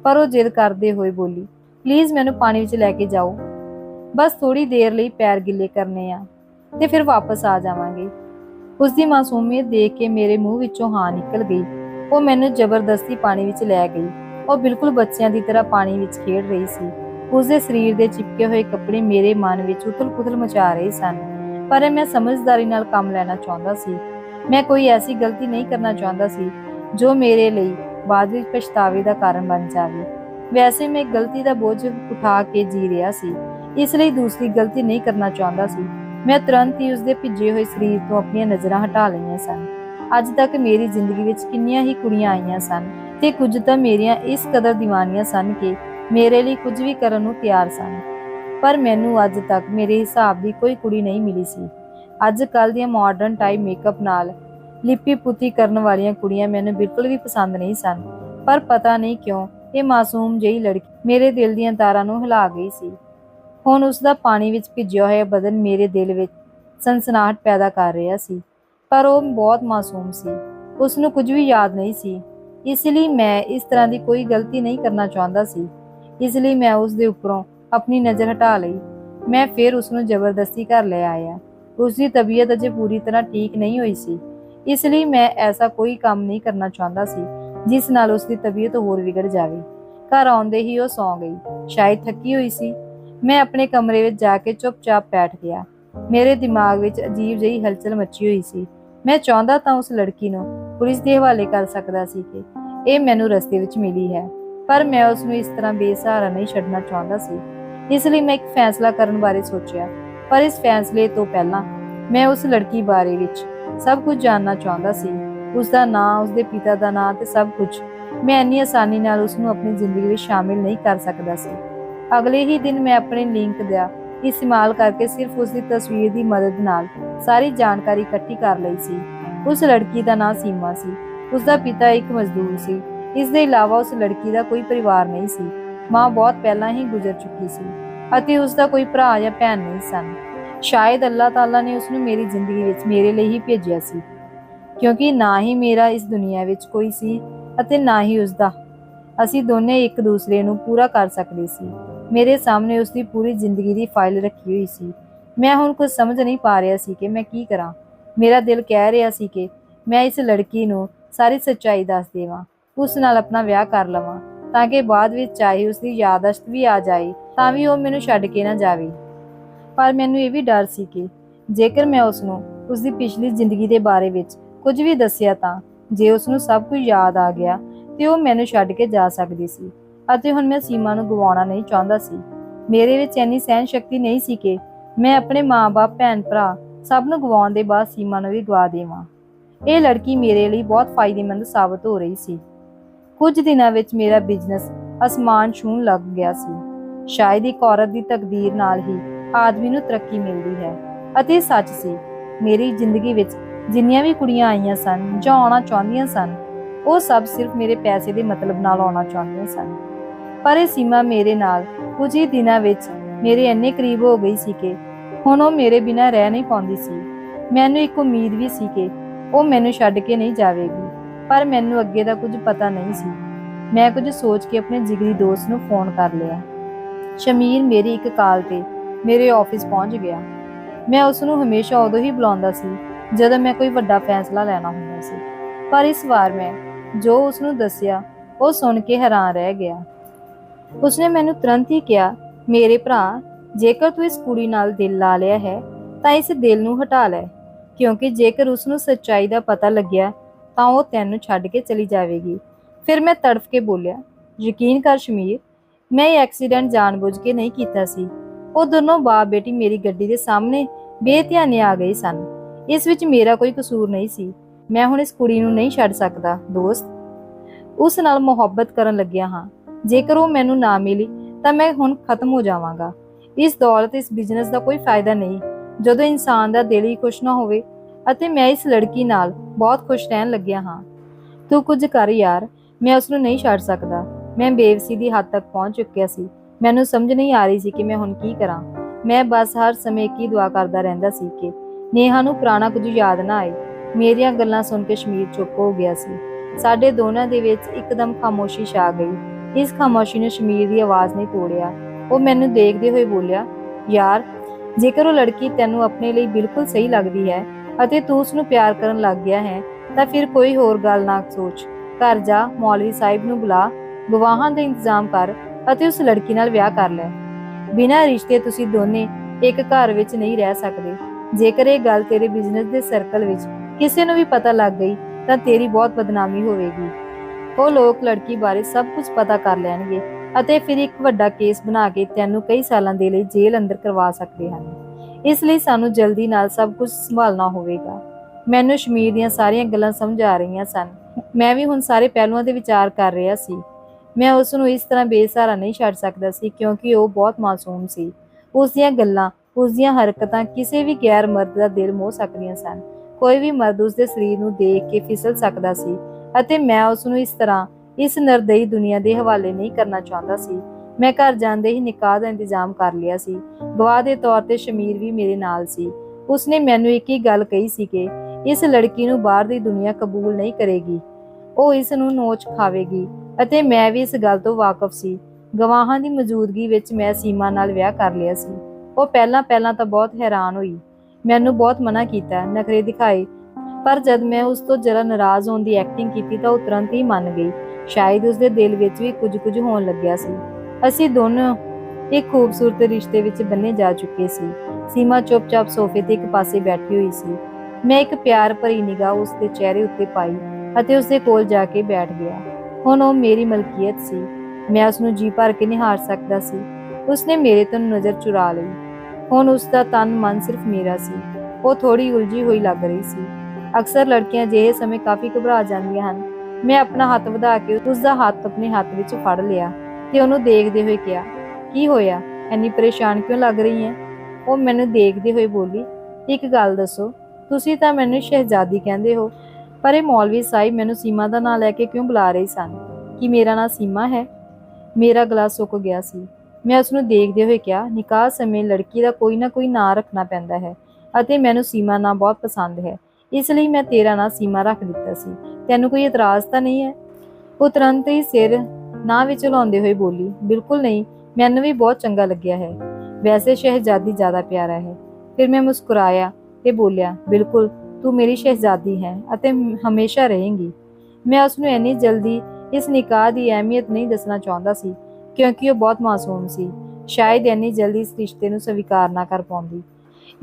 ਪਰ ਉਹ ਜਿੱਦ ਕਰਦੇ ਹੋਏ ਬੋਲੀ ਪਲੀਜ਼ ਮੈਨੂੰ ਪਾਣੀ ਵਿੱਚ ਲੈ ਕੇ ਜਾਓ। ਬਸ ਥੋੜੀ ਦੇਰ ਲਈ ਪੈਰ ਗਿੱਲੇ ਕਰਨੇ ਆ ਤੇ ਫਿਰ ਵਾਪਸ ਆ ਜਾਵਾਂਗੇ। ਉਸ ਦੀ ਮਾਸੂਮੀਅਤ ਦੇਖ ਕੇ ਮੇਰੇ ਮੂੰਹ ਵਿੱਚੋਂ ਹਾਂ ਨਿਕਲ ਗਈ। ਉਹ ਮੈਨੂੰ ਜ਼ਬਰਦਸਤੀ ਪਾਣੀ ਵਿੱਚ ਲੈ ਗਈ। ਉਹ ਬਿਲਕੁਲ ਬੱਚਿਆਂ ਦੀ ਤਰ੍ਹਾਂ ਪਾਣੀ ਵਿੱਚ ਖੇਡ ਰਹੀ ਸੀ। ਉਸ ਦੇ ਸਰੀਰ ਦੇ ਚਿਪਕੇ ਹੋਏ ਕੱਪੜੇ ਮੇਰੇ ਮਨ ਵਿੱਚ ਉਥਲ-ਪੁਥਲ ਮਚਾ ਰਹੇ ਸਨ, ਪਰ ਮੈਂ ਸਮਝਦਾਰੀ ਨਾਲ ਕੰਮ ਲੈਣਾ ਚਾਹੁੰਦਾ ਸੀ। ਮੈਂ ਕੋਈ ਐਸੀ ਗਲਤੀ ਨਹੀਂ ਕਰਨਾ ਚਾਹੁੰਦਾ ਸੀ, ਜੋ ਮੇਰੇ ਲਈ ਬਾਅਦ ਵਿੱਚ ਪਛਤਾਵੇ ਦਾ ਕਾਰਨ ਬਣ ਜਾਵੇ। ਵੈਸੇ ਮੈਂ ਗਲਤੀ ਦਾ ਬੋਝ ਉਠਾ ਕੇ ਜੀ ਰਿਹਾ ਸੀ, ਇਸ ਲਈ ਦੂਸਰੀ ਗਲਤੀ ਨਹੀਂ ਕਰਨਾ ਚਾਹੁੰਦਾ ਸੀ। ਮੈਂ ਤੁਰੰਤ ਹੀ ਉਸਦੇ ਭਿੱਜੇ ਹੋਏ ਸਰੀਰ ਤੋਂ ਆਪਣੀਆਂ ਨਜ਼ਰਾਂ ਹਟਾ ਲਈਆਂ ਸਨ। ਅੱਜ ਤੱਕ ਮੇਰੀ ਜ਼ਿੰਦਗੀ ਵਿੱਚ ਕਿੰਨੀਆਂ ਹੀ ਕੁੜੀਆਂ ਆਈਆਂ ਸਨ, ਤੇ ਕੁਝ ਤਾਂ ਮੇਰੀਆਂ ਇਸ ਕਦਰ دیਵਾਨੀਆਂ ਸਨ ਕਿ ਮੇਰੇ ਲਈ ਕੁਝ ਵੀ ਕਰਨ ਨੂੰ ਤਿਆਰ ਸਨ। ਪਰ ਮੈਨੂੰ ਅੱਜ ਤੱਕ ਮੇਰੇ ਹਿਸਾਬ ਦੀ ਕੋਈ ਕੁੜੀ ਨਹੀਂ ਮਿਲੀ ਸੀ। ਅੱਜ ਕੱਲ ਦੀਆਂ ਮਾਡਰਨ ਟਾਈਪ ਮੇਕਅਪ ਨਾਲ ਲਿਪੀ ਪੁਤੀ ਕਰਨ ਵਾਲੀਆਂ ਕੁੜੀਆਂ ਮੈਨੂੰ ਬਿਲਕੁਲ ਵੀ ਪਸੰਦ ਨਹੀਂ ਸਨ। ਪਰ ਪਤਾ ਨਹੀਂ ਕਿਉਂ ਇਹ ਮਾਸੂਮ ਜਿਹੀ ਲੜਕੀ ਮੇਰੇ ਦਿਲ ਦੀਆਂ ਤਾਰਾਂ ਨੂੰ ਹਿਲਾ ਗਈ ਸੀ। ਹੁਣ ਉਸ ਦਾ ਪਾਣੀ ਵਿੱਚ ਭਿੱਜਿਆ ਹੋਇਆ ਬਦਨ ਮੇਰੇ ਦਿਲ ਵਿੱਚ ਸਨਸਨਾਹਟ ਪੈਦਾ ਕਰ ਰਿਹਾ ਸੀ। ਪਰ ਉਹ ਬਹੁਤ ਮਾਸੂਮ ਸੀ। ਉਸ ਨੂੰ ਕੁਝ ਵੀ ਯਾਦ ਨਹੀਂ ਸੀ। ਇਸ ਲਈ ਮੈਂ ਇਸ ਤਰ੍ਹਾਂ ਦੀ ਕੋਈ ਗਲਤੀ ਨਹੀਂ ਕਰਨਾ ਚਾਹੁੰਦਾ ਸੀ। ਇਸ ਲਈ ਮੈਂ ਉਸ ਦੇ ਉੱਪਰੋਂ ਆਪਣੀ ਨਜ਼ਰ ਹਟਾ ਲਈ। ਮੈਂ ਫਿਰ ਉਸ ਨੂੰ ਜ਼ਬਰਦਸਤੀ ਘਰ ਲੈ ਆਇਆ। ਉਸ ਦੀ ਤਬੀਅਤ ਅਜੇ ਪੂਰੀ ਤਰ੍ਹਾਂ ਠੀਕ ਨਹੀਂ ਹੋਈ ਸੀ। ਇਸ ਲਈ ਮੈਂ ਐਸਾ ਕੋਈ ਕੰਮ ਨਹੀਂ ਕਰਨਾ ਚਾਹੁੰਦਾ ਸੀ, ਜਿਸ ਨਾਲ ਉਸ ਦੀ ਤਬੀਅਤ ਹੋਰ ਵਿਗੜ ਜਾਵੇ। ਘਰ ਆਉਂਦੇ ਹੀ ਉਹ ਸੌਂ ਗਈ। ਸ਼ਾਇਦ ਥੱਕੀ ਹੋਈ ਸੀ। ਮੈਂ ਆਪਣੇ ਕਮਰੇ ਵਿੱਚ ਜਾ ਕੇ ਚੁੱਪਚਾਪ ਬੈਠ ਗਿਆ। ਮੇਰੇ ਦਿਮਾਗ ਵਿੱਚ ਅਜੀਬ ਜਿਹੀ ਹਲਚਲ ਮੱਚੀ ਹੋਈ ਸੀ। ਮੈਂ ਚਾਹੁੰਦਾ ਤਾਂ ਉਸ ਲੜਕੀ ਨੂੰ ਪੁਲਿਸ ਦੇ ਹਵਾਲੇ ਕਰ ਸਕਦਾ ਸੀ ਕਿ ਇਹ ਮੈਨੂੰ ਰਸਤੇ ਵਿੱਚ ਮਿਲੀ ਹੈ। ਪਰ ਮੈਂ ਉਸ ਨੂੰ ਇਸ ਤਰ੍ਹਾਂ ਬੇਸਹਾਰਾ ਨਹੀਂ ਛੱਡਣਾ ਚਾਹੁੰਦਾ ਸੀ। ਇਸ ਲਈ ਮੈਂ ਇੱਕ ਫੈਸਲਾ ਕਰਨ ਬਾਰੇ ਸੋਚਿਆ। ਪਰ ਇਸ ਫੈਸਲੇ ਤੋਂ ਪਹਿਲਾਂ ਮੈਂ ਉਸ ਲੜਕੀ ਬਾਰੇ ਵਿੱਚ ਸਭ ਕੁਝ ਜਾਣਨਾ ਚਾਹੁੰਦਾ ਸੀ। ਉਸ ਦਾ ਨਾਂ ਉਸ ਦੇ ਪਿਤਾ ਦਾ ਨਾਂ ਤੇ ਸਭ ਕੁਝ ਮੈਂ ਇੰਨੀ ਆਸਾਨੀ ਨਾਲ ਉਸ ਨੂੰ ਆਪਣੀ ਜ਼ਿੰਦਗੀ ਵਿੱਚ ਸ਼ਾਮਿਲ ਨਹੀਂ ਕਰ ਸਕਦਾ ਸੀ। ਅਗਲੇ ਹੀ ਦਿਨ ਮੈਂ ਆਪਣੇ ਲਿੰਕ ਦਾ ਇਸਤੇਮਾਲ ਕਰਕੇ ਸਿਰਫ ਉਸ ਦੀ ਤਸਵੀਰ ਦੀ ਮਦਦ ਨਾਲ ਸਾਰੀ ਜਾਣਕਾਰੀ ਇਕੱਠੀ ਕਰ ਲਈ ਸੀ। ਉਸ ਲੜਕੀ ਦਾ ਨਾਂ ਸੀਮਾ ਸੀ। ਉਸ ਦਾ ਪਿਤਾ ਇੱਕ ਮਜ਼ਦੂਰ ਸੀ। ਇਸ ਦੇ ਇਲਾਵਾ ਉਸ ਲੜਕੀ ਦਾ ਕੋਈ ਪਰਿਵਾਰ ਨਹੀਂ ਸੀ। ਮਾਂ ਬਹੁਤ ਪਹਿਲਾਂ ਹੀ ਗੁਜ਼ਰ ਚੁੱਕੀ ਸੀ ਅਤੇ ਉਸ ਦਾ ਕੋਈ ਭਰਾ ਜਾਂ ਭੈਣ ਨਹੀਂ ਸਨ। ਸ਼ਾਇਦ ਅੱਲਾਹ ਤਾਲਾ ਨੇ ਉਸ ਨੂੰ ਮੇਰੀ ਜ਼ਿੰਦਗੀ ਵਿੱਚ ਮੇਰੇ ਲਈ ਹੀ ਭੇਜਿਆ ਸੀ। ਕਿਉਂਕਿ ਨਾ ਹੀ ਮੇਰਾ ਇਸ ਦੁਨੀਆ ਵਿੱਚ ਕੋਈ ਸੀ ਅਤੇ ਨਾ ਹੀ ਉਸ ਦਾ ਅਸੀਂ ਦੋਨੇ ਇੱਕ ਦੂਸਰੇ ਨੂੰ ਪੂਰਾ ਕਰ ਸਕਦੇ ਸੀ। ਮੇਰੇ ਸਾਹਮਣੇ ਉਸ ਦੀ ਪੂਰੀ ਜ਼ਿੰਦਗੀ ਦੀ ਫਾਈਲ ਰੱਖੀ ਹੋਈ ਸੀ। ਮੈਂ ਹੁਣ ਕੁਝ ਸਮਝ ਨਹੀਂ ਪਾ ਰਿਹਾ ਸੀ ਕਿ ਮੈਂ ਕੀ ਕਰਾਂ। ਮੇਰਾ ਦਿਲ ਕਹਿ ਰਿਹਾ ਸੀ ਕਿ ਮੈਂ ਇਸ ਲੜਕੀ ਨੂੰ ਸਾਰੀ ਸੱਚਾਈ ਦੱਸ ਦੇਵਾਂ। ਉਸ ਨਾਲ ਆਪਣਾ ਵਿਆਹ ਕਰ ਲਵਾਂ, ਤਾਂ ਕਿ ਬਾਅਦ ਵਿੱਚ ਚਾਹੇ ਉਸ ਦੀ ਯਾਦਸ਼ਤ ਵੀ ਆ ਜਾਏ, ਤਾਂ ਵੀ ਉਹ ਮੈਨੂੰ ਛੱਡ ਕੇ ਨਾ ਜਾਵੇ। ਪਰ ਮੈਨੂੰ ਇਹ ਵੀ ਡਰ ਸੀ ਕਿ ਜੇਕਰ ਮੈਂ ਉਸ ਨੂੰ ਉਸ ਦੀ ਪਿਛਲੀ ਜ਼ਿੰਦਗੀ ਦੇ ਬਾਰੇ ਵਿੱਚ ਕੁਝ ਵੀ ਦੱਸਿਆ ਤਾਂ ਜੇ ਉਸ ਨੂੰ ਸਭ ਕੁਝ ਯਾਦ ਆ ਗਿਆ, ਤੇ ਉਹ ਮੈਨੂੰ ਛੱਡ ਕੇ ਜਾ ਸਕਦੀ ਸੀ ਅਤੇ ਹੁਣ ਮੈਂ ਸੀਮਾ ਨੂੰ ਗਵਾਉਣਾ ਨਹੀਂ ਚਾਹੁੰਦਾ ਸੀ। ਮੇਰੇ ਵਿੱਚ ਇੰਨੀ ਸਹਿਨ ਸ਼ਕਤੀ ਨਹੀਂ ਸੀ ਕਿ ਮੈਂ ਆਪਣੇ ਮਾਂ-ਬਾਪ ਭੈਣ ਭਰਾ ਸਭ ਨੂੰ ਗਵਾਉਣ ਦੇ ਬਾਅਦ ਸੀਮਾ ਨੂੰ ਵੀ ਗਵਾ ਦੇਵਾਂ। ਇਹ ਲੜਕੀ ਮੇਰੇ ਲਈ ਬਹੁਤ ਫਾਇਦੇਮੰਦ ਸਾਬਤ ਹੋ ਰਹੀ ਸੀ। ਕੁਝ ਦਿਨਾਂ ਵਿੱਚ ਮੇਰਾ ਬਿਜ਼ਨਸ ਅਸਮਾਨ ਛੂਹਣ ਲੱਗ ਗਿਆ ਸੀ। ਸ਼ਾਇਦ ਇੱਕ ਔਰਤ ਦੀ ਤਕਦੀਰ ਨਾਲ ਹੀ ਆਦਮੀ ਨੂੰ ਤਰੱਕੀ ਮਿਲਦੀ ਹੈ ਅਤੇ ਸੱਚ ਸੀ, ਮੇਰੀ ਜ਼ਿੰਦਗੀ ਵਿੱਚ ਜਿੰਨੀਆਂ ਵੀ ਕੁੜੀਆਂ ਆਈਆਂ ਸਨ ਜਾਂ ਆਉਣਾ ਚਾਹੁੰਦੀਆਂ ਸਨ, ਉਹ ਸਭ ਸਿਰਫ ਮੇਰੇ ਪੈਸੇ ਦੇ ਮਤਲਬ ਨਾਲ ਆਉਣਾ ਚਾਹੁੰਦੀਆਂ ਸਨ। ਪਰ ਇਹ ਸੀਮਾ ਮੇਰੇ ਨਾਲ ਕੁਝ ਹੀ ਦਿਨਾਂ ਵਿੱਚ ਮੇਰੇ ਇੰਨੇ ਕਰੀਬ ਹੋ ਗਈ ਸੀ ਕਿ ਹੁਣ ਉਹ ਮੇਰੇ ਬਿਨਾਂ ਰਹਿ ਨਹੀਂ ਪਾਉਂਦੀ ਸੀ। ਮੈਨੂੰ ਇੱਕ ਉਮੀਦ ਵੀ ਸੀ ਕਿ ਉਹ ਮੈਨੂੰ ਛੱਡ ਕੇ ਨਹੀਂ ਜਾਵੇਗੀ। ਪਰ ਮੈਨੂੰ ਅੱਗੇ ਦਾ ਕੁਝ ਪਤਾ ਨਹੀਂ ਸੀ। ਮੈਂ ਕੁਝ ਸੋਚ ਕੇ ਆਪਣੇ ਜਿਗਰੀ ਦੋਸਤ ਨੂੰ ਫੋਨ ਕਰ ਲਿਆ। ਸ਼ਮੀਰ ਮੇਰੀ ਇੱਕ ਕਾਲ ਤੇ ਮੇਰੇ ਆਫਿਸ ਪਹੁੰਚ ਗਿਆ। ਮੈਂ ਉਸ ਨੂੰ ਹਮੇਸ਼ਾ ਉਦੋਂ ਹੀ ਬੁਲਾਉਂਦਾ ਸੀ, ਜਦੋਂ ਮੈਂ ਕੋਈ ਵੱਡਾ ਫੈਸਲਾ ਲੈਣਾ ਹੁੰਦਾ ਸੀ। ਪਰ ਇਸ ਵਾਰ ਮੈਂ ਜੋ ਉਸ ਨੂੰ ਦੱਸਿਆ, ਉਹ ਸੁਣ ਕੇ ਹੈਰਾਨ ਰਹਿ ਗਿਆ। ਉਸਨੇ ਮੈਨੂੰ ਤੁਰੰਤ ਹੀ ਕਿਹਾ, ਮੇਰੇ ਭਰਾ, ਜੇਕਰ ਤੂੰ ਇਸ ਕੁੜੀ ਨਾਲ ਦਿਲ ਲਾ ਲਿਆ ਹੈ, ਤਾਂ ਇਸ ਦਿਲ ਨੂੰ ਹਟਾ ਲੈ, ਕਿਉਂਕਿ ਜੇਕਰ ਉਸ ਨੂੰ ਸੱਚਾਈ ਦਾ ਪਤਾ ਲੱਗਿਆ ਤਾਂ ਉਹ ਤੈਨੂੰ ਛੱਡ ਕੇ ਚਲੀ ਜਾਵੇਗੀ। ਫਿਰ ਮੈਂ ਤੜਫ ਕੇ ਬੋਲਿਆ, ਯਕੀਨ ਕਰ ਸ਼ਮੀਰ, ਮੈਂ ਇਹ ਐਕਸੀਡੈਂਟ ਜਾਣਬੁੱਝ ਕੇ ਨਹੀਂ ਕੀਤਾ ਸੀ। ਉਹ ਦੋਨੋਂ ਬਾਪ ਬੇਟੀ ਮੇਰੀ ਗੱਡੀ ਦੇ ਸਾਹਮਣੇ ਬੇਧਿਆਨੇ ਆ ਗਏ ਸਨ। ਇਸ ਵਿੱਚ ਮੇਰਾ ਕੋਈ ਕਸੂਰ ਨਹੀਂ ਸੀ। ਮੈਂ ਹੁਣ ਇਸ ਕੁੜੀ ਨੂੰ ਨਹੀਂ ਛੱਡ ਸਕਦਾ, ਦੋਸਤ। ਉਸ ਨਾਲ ਮੁਹੱਬਤ ਕਰਨ ਲੱਗਿਆ ਹਾਂ। ਜੇਕਰ ਉਹ ਮੈਨੂੰ ਨਾ ਮਿਲੀ, ਤਾਂ ਮੈਂ ਹੁਣ ਖਤਮ ਹੋ ਜਾਵਾਂਗਾ। ਇਸ ਦੌਲਤ, ਇਸ ਬਿਜ਼ਨਸ ਦਾ ਕੋਈ ਫਾਇਦਾ ਨਹੀਂ। ਜਦੋਂ ਇਨਸਾਨ ਦਾ ਦਿਲ ਹੀ ਖੁਸ਼ ਨਾ ਹੋਵੇ ਅਤੇ ਮੈਂ ਇਸ ਲੜਕੀ ਨਾਲ ਬਹੁਤ ਖੁਸ਼ ਰਹਿਣ ਲੱਗਿਆ ਹਾਂ। ਤੂੰ ਕੁਝ ਕਰ ਯਾਰ, ਮੈਂ ਉਸ ਨੂੰ ਨਹੀਂ ਛੱਡ ਸਕਦਾ। ਮੈਂ ਬੇਵਸੀ ਦੀ ਹੱਦ ਤੱਕ ਪਹੁੰਚ ਚੁੱਕਿਆ ਸੀ। ਮੈਨੂੰ ਸਮਝ ਨਹੀਂ ਆ ਰਹੀ ਸੀ ਕਿ ਮੈਂ ਹੁਣ ਕੀ ਕਰਾਂ। ਮੈਂ ਬਸ ਹਰ ਸਮੇਂ ਕੀ ਦੁਆ ਕਰਦਾ ਰਹਿੰਦਾ ਸੀ ਕਿ ਨੇਹਾ ਨੂੰ ਪੁਰਾਣਾ ਕੁਝ ਯਾਦ ਨਾ ਆਏ। ਮੇਰੀਆਂ ਗੱਲਾਂ ਸੁਣ ਕੇ ਸ਼ਮੀਰ ਚੁੱਪ ਹੋ ਗਿਆ ਸੀ। ਸਾਡੇ ਦੋਨਾਂ ਦੇ ਵਿੱਚ ਇੱਕਦਮ ਖਾਮੋਸ਼ੀ ਛਾ ਗਈ। ਇਸ ਖਾਮੋਸ਼ੀ ਨੇ ਸ਼ਮੀਰ ਦੀ ਆਵਾਜ਼ ਨਹੀਂ ਤੋੜਿਆ। ਉਹ ਮੈਨੂੰ ਦੇਖਦੇ ਹੋਏ ਬੋਲਿਆ, ਯਾਰ, ਜੇਕਰ ਉਹ ਲੜਕੀ ਤੈਨੂੰ ਆਪਣੇ ਲਈ ਬਿਲਕੁਲ ਸਹੀ ਲੱਗਦੀ ਹੈ ਅਤੇ ਤੂੰ ਉਸ ਨੂੰ ਪਿਆਰ ਕਰਨ ਲੱਗ ਗਿਆ ਹੈ, ਤਾਂ ਫਿਰ ਕੋਈ ਹੋਰ ਗੱਲ ਨਾ ਸੋਚ। ਘਰ ਜਾ, ਮੌਲਵੀ ਸਾਹਿਬ ਨੂੰ ਬੁਲਾ, ਗਵਾਹਾਂ ਦਾ ਇੰਤਜ਼ਾਮ ਕਰ ਅਤੇ ਉਸ ਲੜਕੀ ਨਾਲ ਵਿਆਹ ਕਰ ਲੈ। ਬਿਨਾਂ ਰਿਸ਼ਤੇ ਤੁਸੀਂ ਦੋਨੇ ਇੱਕ ਘਰ ਵਿੱਚ ਨਹੀਂ ਰਹਿ ਸਕਦੇ। ਜੇਕਰ ਇਹ ਗੱਲ ਤੇਰੇ ਬਿਜ਼ਨਸ ਦੇ ਸਰਕਲ ਵਿੱਚ ਕਿਸੇ ਨੂੰ ਵੀ ਪਤਾ ਲੱਗ ਗਈ, ਤਾਂ ਤੇਰੀ ਬਹੁਤ ਬਦਨਾਮੀ ਹੋਵੇਗੀ। ਉਹ ਲੋਕ ਲੜਕੀ ਬਾਰੇ ਸਭ ਕੁਝ ਪਤਾ ਕਰ ਲੈਣਗੇ ਅਤੇ ਫਿਰ ਇੱਕ ਵੱਡਾ ਕੇਸ ਬਣਾ ਕੇ ਤੈਨੂੰ ਕਈ ਸਾਲਾਂ ਦੇ ਲਈ ਜੇਲ੍ਹ ਅੰਦਰ ਕਰਵਾ ਸਕਦੇ ਹਨ। ਇਸ ਲਈ ਸਾਨੂੰ ਜਲਦੀ ਨਾਲ ਸਭ ਕੁਝ ਸੰਭਾਲਣਾ ਹੋਵੇਗਾ। ਮੈਨੂੰ ਸ਼ਮੀਰ ਦੀਆਂ ਸਾਰੀਆਂ ਗੱਲਾਂ ਸਮਝ ਆ ਰਹੀਆਂ ਸਨ। ਮੈਂ ਵੀ ਹੁਣ ਸਾਰੇ ਪਹਿਲੂਆਂ ਤੇ ਵਿਚਾਰ ਕਰ ਰਿਹਾ ਸੀ। ਮੈਂ ਉਸ ਨੂੰ ਇਸ ਤਰ੍ਹਾਂ ਬੇਸਹਾਰਾ ਨਹੀਂ ਛੱਡ ਸਕਦਾ ਸੀ ਕਿਉਂਕਿ ਉਹ ਬਹੁਤ ਮਾਸੂਮ ਸੀ। ਉਸ ਦੀਆਂ ਗੱਲਾਂ, ਉਸ ਦੀਆਂ ਹਰਕਤਾਂ ਕਿਸੇ ਵੀ ਗੈਰ ਮਰਦ ਦਾ ਦਿਲ ਮੋਹ ਸਕਦੀਆਂ ਸਨ। ਕੋਈ ਵੀ ਮਰਦ ਉਸ ਦੇ ਸਰੀਰ ਨੂੰ ਦੇਖ ਕੇ ਫਿਸਲ ਸਕਦਾ ਸੀ ਅਤੇ ਮੈਂ ਉਸ ਨੂੰ ਇਸ ਤਰ੍ਹਾਂ ਇਸ ਨਰਦਈ ਦੁਨੀਆ ਦੇ ਹਵਾਲੇ ਨਹੀਂ ਕਰਨਾ ਚਾਹੁੰਦਾ ਸੀ। ਮੈਂ ਘਰ ਜਾਂਦੇ ਹੀ ਨਿਕਾਹ ਦਾ ਇੰਤਜ਼ਾਮ ਕਰ ਲਿਆ ਸੀ। ਗਵਾਹ ਦੇ ਤੌਰ ਤੇ ਸ਼ਮੀਰ ਵੀ ਮੇਰੇ ਨਾਲ ਸੀ। ਉਸਨੇ ਮੈਨੂੰ ਇੱਕ ਹੀ ਗੱਲ ਕਹੀ ਸੀ ਕਿ ਇਸ ਲੜਕੀ ਨੂੰ ਬਾਹਰ ਦੀ ਦੁਨੀਆ ਕਬੂਲ ਨਹੀਂ ਕਰੇਗੀ। ਉਹ ਇਸ ਨੂੰ ਨੋਚ ਖਾਵੇਗੀ ਅਤੇ ਮੈਂ ਵੀ ਇਸ ਗੱਲ ਤੋਂ ਵਾਕਿਫ ਸੀ। ਗਵਾਹਾਂ ਦੀ ਮੌਜੂਦਗੀ ਵਿੱਚ ਮੈਂ ਸੀਮਾ ਨਾਲ ਵਿਆਹ ਕਰ ਲਿਆ ਸੀ। ਉਹ ਪਹਿਲਾਂ ਪਹਿਲਾਂ ਤਾਂ ਬਹੁਤ ਹੈਰਾਨ ਹੋਈ। ਮੈਨੂੰ ਬਹੁਤ ਮਨਾ ਕੀਤਾ, ਨਖਰੇ ਦਿਖਾਏ। ਪਰ ਜਦ ਮੈਂ ਉਸ ਤੋਂ ਜਰਾ ਨਾਰਾਜ਼ ਹੋਣ ਦੀ ਐਕਟਿੰਗ ਕੀਤੀ ਤਾਂ ਉਹ ਤੁਰੰਤ ਹੀ ਮੰਨ ਗਈ। ਸ਼ਾਇਦ ਉਸ ਦੇ ਦਿਲ ਵਿੱਚ ਵੀ ਕੁਝ ਕੁਝ ਹੋਣ ਲੱਗਿਆ ਸੀ। ਅਸੀਂ ਦੋਨੋਂ ਇੱਕ ਖੂਬਸੂਰਤ ਰਿਸ਼ਤੇ ਵਿੱਚ ਬੰਨੇ ਜਾ ਚੁੱਕੇ ਸੀ। ਸੀਮਾ ਚੁੱਪਚਾਪ ਸੋਫੇ ਤੇ ਇੱਕ ਪਾਸੇ ਬੈਠੀ ਹੋਈ ਸੀ। ਮੈਂ ਇੱਕ ਪਿਆਰ ਭਰੀ ਨਿਗਾਹ ਉਸ ਦੇ ਚਿਹਰੇ ਉੱਤੇ ਪਾਈ ਅਤੇ ਉਸ ਦੇ ਕੋਲ ਜਾ ਕੇ ਬੈਠ ਗਿਆ। ਹੁਣ ਉਹ ਮੇਰੀ ਮਲਕੀਅਤ ਸੀ। ਮੈਂ ਉਸ ਨੂੰ ਜੀ ਭਰ ਕੇ ਨਿਹਾਰ ਸਕਦਾ ਸੀ। ਉਸਨੇ ਮੇਰੇ ਤੋਂ ਨਜ਼ਰ ਚੁਰਾ ਲਈ। ਹੁਣ ਉਸ ਦਾ ਤਨ ਮਨ ਸਿਰਫ ਮੇਰਾ ਸੀ। ਉਹ ਥੋੜੀ ਉਲਝੀ ਹੋਈ ਲੱਗ ਰਹੀ ਸੀ। ਅਕਸਰ ਲੜਕੀਆਂ ਜਿਹੇ ਸਮੇਂ ਕਾਫੀ ਘਬਰਾ ਜਾਂਦੀਆਂ ਹਨ। ਮੈਂ ਆਪਣਾ ਹੱਥ ਵਧਾ ਕੇ ਉਸ ਦਾ ਹੱਥ ਆਪਣੇ ਹੱਥ ਵਿੱਚ ਫੜ ਲਿਆ। ਤੇ ਉਹਨੂੰ ਦੇਖਦੇ ਹੋਏ ਕਿਹਾ, ਕੀ ਹੋਇਆ? ਐਨੀ ਪਰੇਸ਼ਾਨ ਕਿਉਂ ਲੱਗ ਰਹੀ ਹੈ? ਉਹ ਮੈਨੂੰ ਦੇਖਦੇ ਹੋਏ ਬੋਲੀ, ਇੱਕ ਗੱਲ ਦੱਸੋ, ਤੁਸੀਂ ਤਾਂ ਮੈਨੂੰ ਸ਼ਹਿਜ਼ਾਦੀ ਕਹਿੰਦੇ ਹੋ, ਪਰ ਇਹ ਮੌਲਵੀ ਸਾਹਿਬ ਮੈਨੂੰ ਸੀਮਾ ਦਾ ਨਾਂ ਲੈ ਕੇ ਕਿਉਂ ਬੁਲਾ ਰਹੇ ਸਨ? ਕਿ ਮੇਰਾ ਨਾਂ ਸੀਮਾ ਹੈ? ਮੇਰਾ ਗਲਾ ਸੁੱਕ ਗਿਆ ਸੀ। ਮੈਂ ਉਸ ਨੂੰ ਦੇਖਦੇ ਹੋਏ ਕਿਹਾ, ਨਿਕਾਹ ਸਮੇਂ ਲੜਕੀ ਦਾ ਕੋਈ ਨਾ ਕੋਈ ਨਾਂ ਰੱਖਣਾ ਪੈਂਦਾ ਹੈ ਅਤੇ ਮੈਨੂੰ ਸੀਮਾ ਨਾਂ ਬਹੁਤ ਪਸੰਦ ਹੈ। ਇਸ ਲਈ ਮੈਂ ਤੇਰਾ ਨਾਂ ਸੀਮਾ ਰੱਖ ਦਿੱਤਾ ਸੀ। ਤੈਨੂੰ ਕੋਈ ਇਤਰਾਜ਼ ਤਾਂ ਨਹੀਂ ਹੈ? ਉਹ ਤੁਰੰਤ ਹੀ ਸਿਰ ਨਾਂ ਵਿੱਚ ਲਾਉਂਦੇ ਹੋਏ ਬੋਲੀ, ਬਿਲਕੁਲ ਨਹੀਂ, ਮੈਨੂੰ ਵੀ ਬਹੁਤ ਚੰਗਾ ਲੱਗਿਆ ਹੈ। ਵੈਸੇ ਸ਼ਹਿਜ਼ਾਦੀ ਜ਼ਿਆਦਾ ਪਿਆਰਾ ਹੈ। ਫਿਰ ਮੈਂ ਮੁਸਕਰਾਇਆ ਤੇ ਬੋਲਿਆ, ਬਿਲਕੁਲ, ਤੂੰ ਮੇਰੀ ਸ਼ਹਿਜ਼ਾਦੀ ਹੈ ਅਤੇ ਹਮੇਸ਼ਾ ਰਹੇਂਗੀ। ਮੈਂ ਉਸ ਨੂੰ ਇੰਨੀ ਜਲਦੀ ਇਸ ਨਿਕਾਹ ਦੀ ਅਹਿਮੀਅਤ ਨਹੀਂ ਦੱਸਣਾ ਚਾਹੁੰਦਾ ਸੀ, ਕਿਉਂਕਿ ਉਹ ਬਹੁਤ ਮਾਸੂਮ ਸੀ। ਸ਼ਾਇਦ ਇੰਨੀ ਜਲਦੀ ਇਸ ਰਿਸ਼ਤੇ ਨੂੰ ਸਵੀਕਾਰ ਨਾ ਕਰ ਪਾਉਂਦੀ।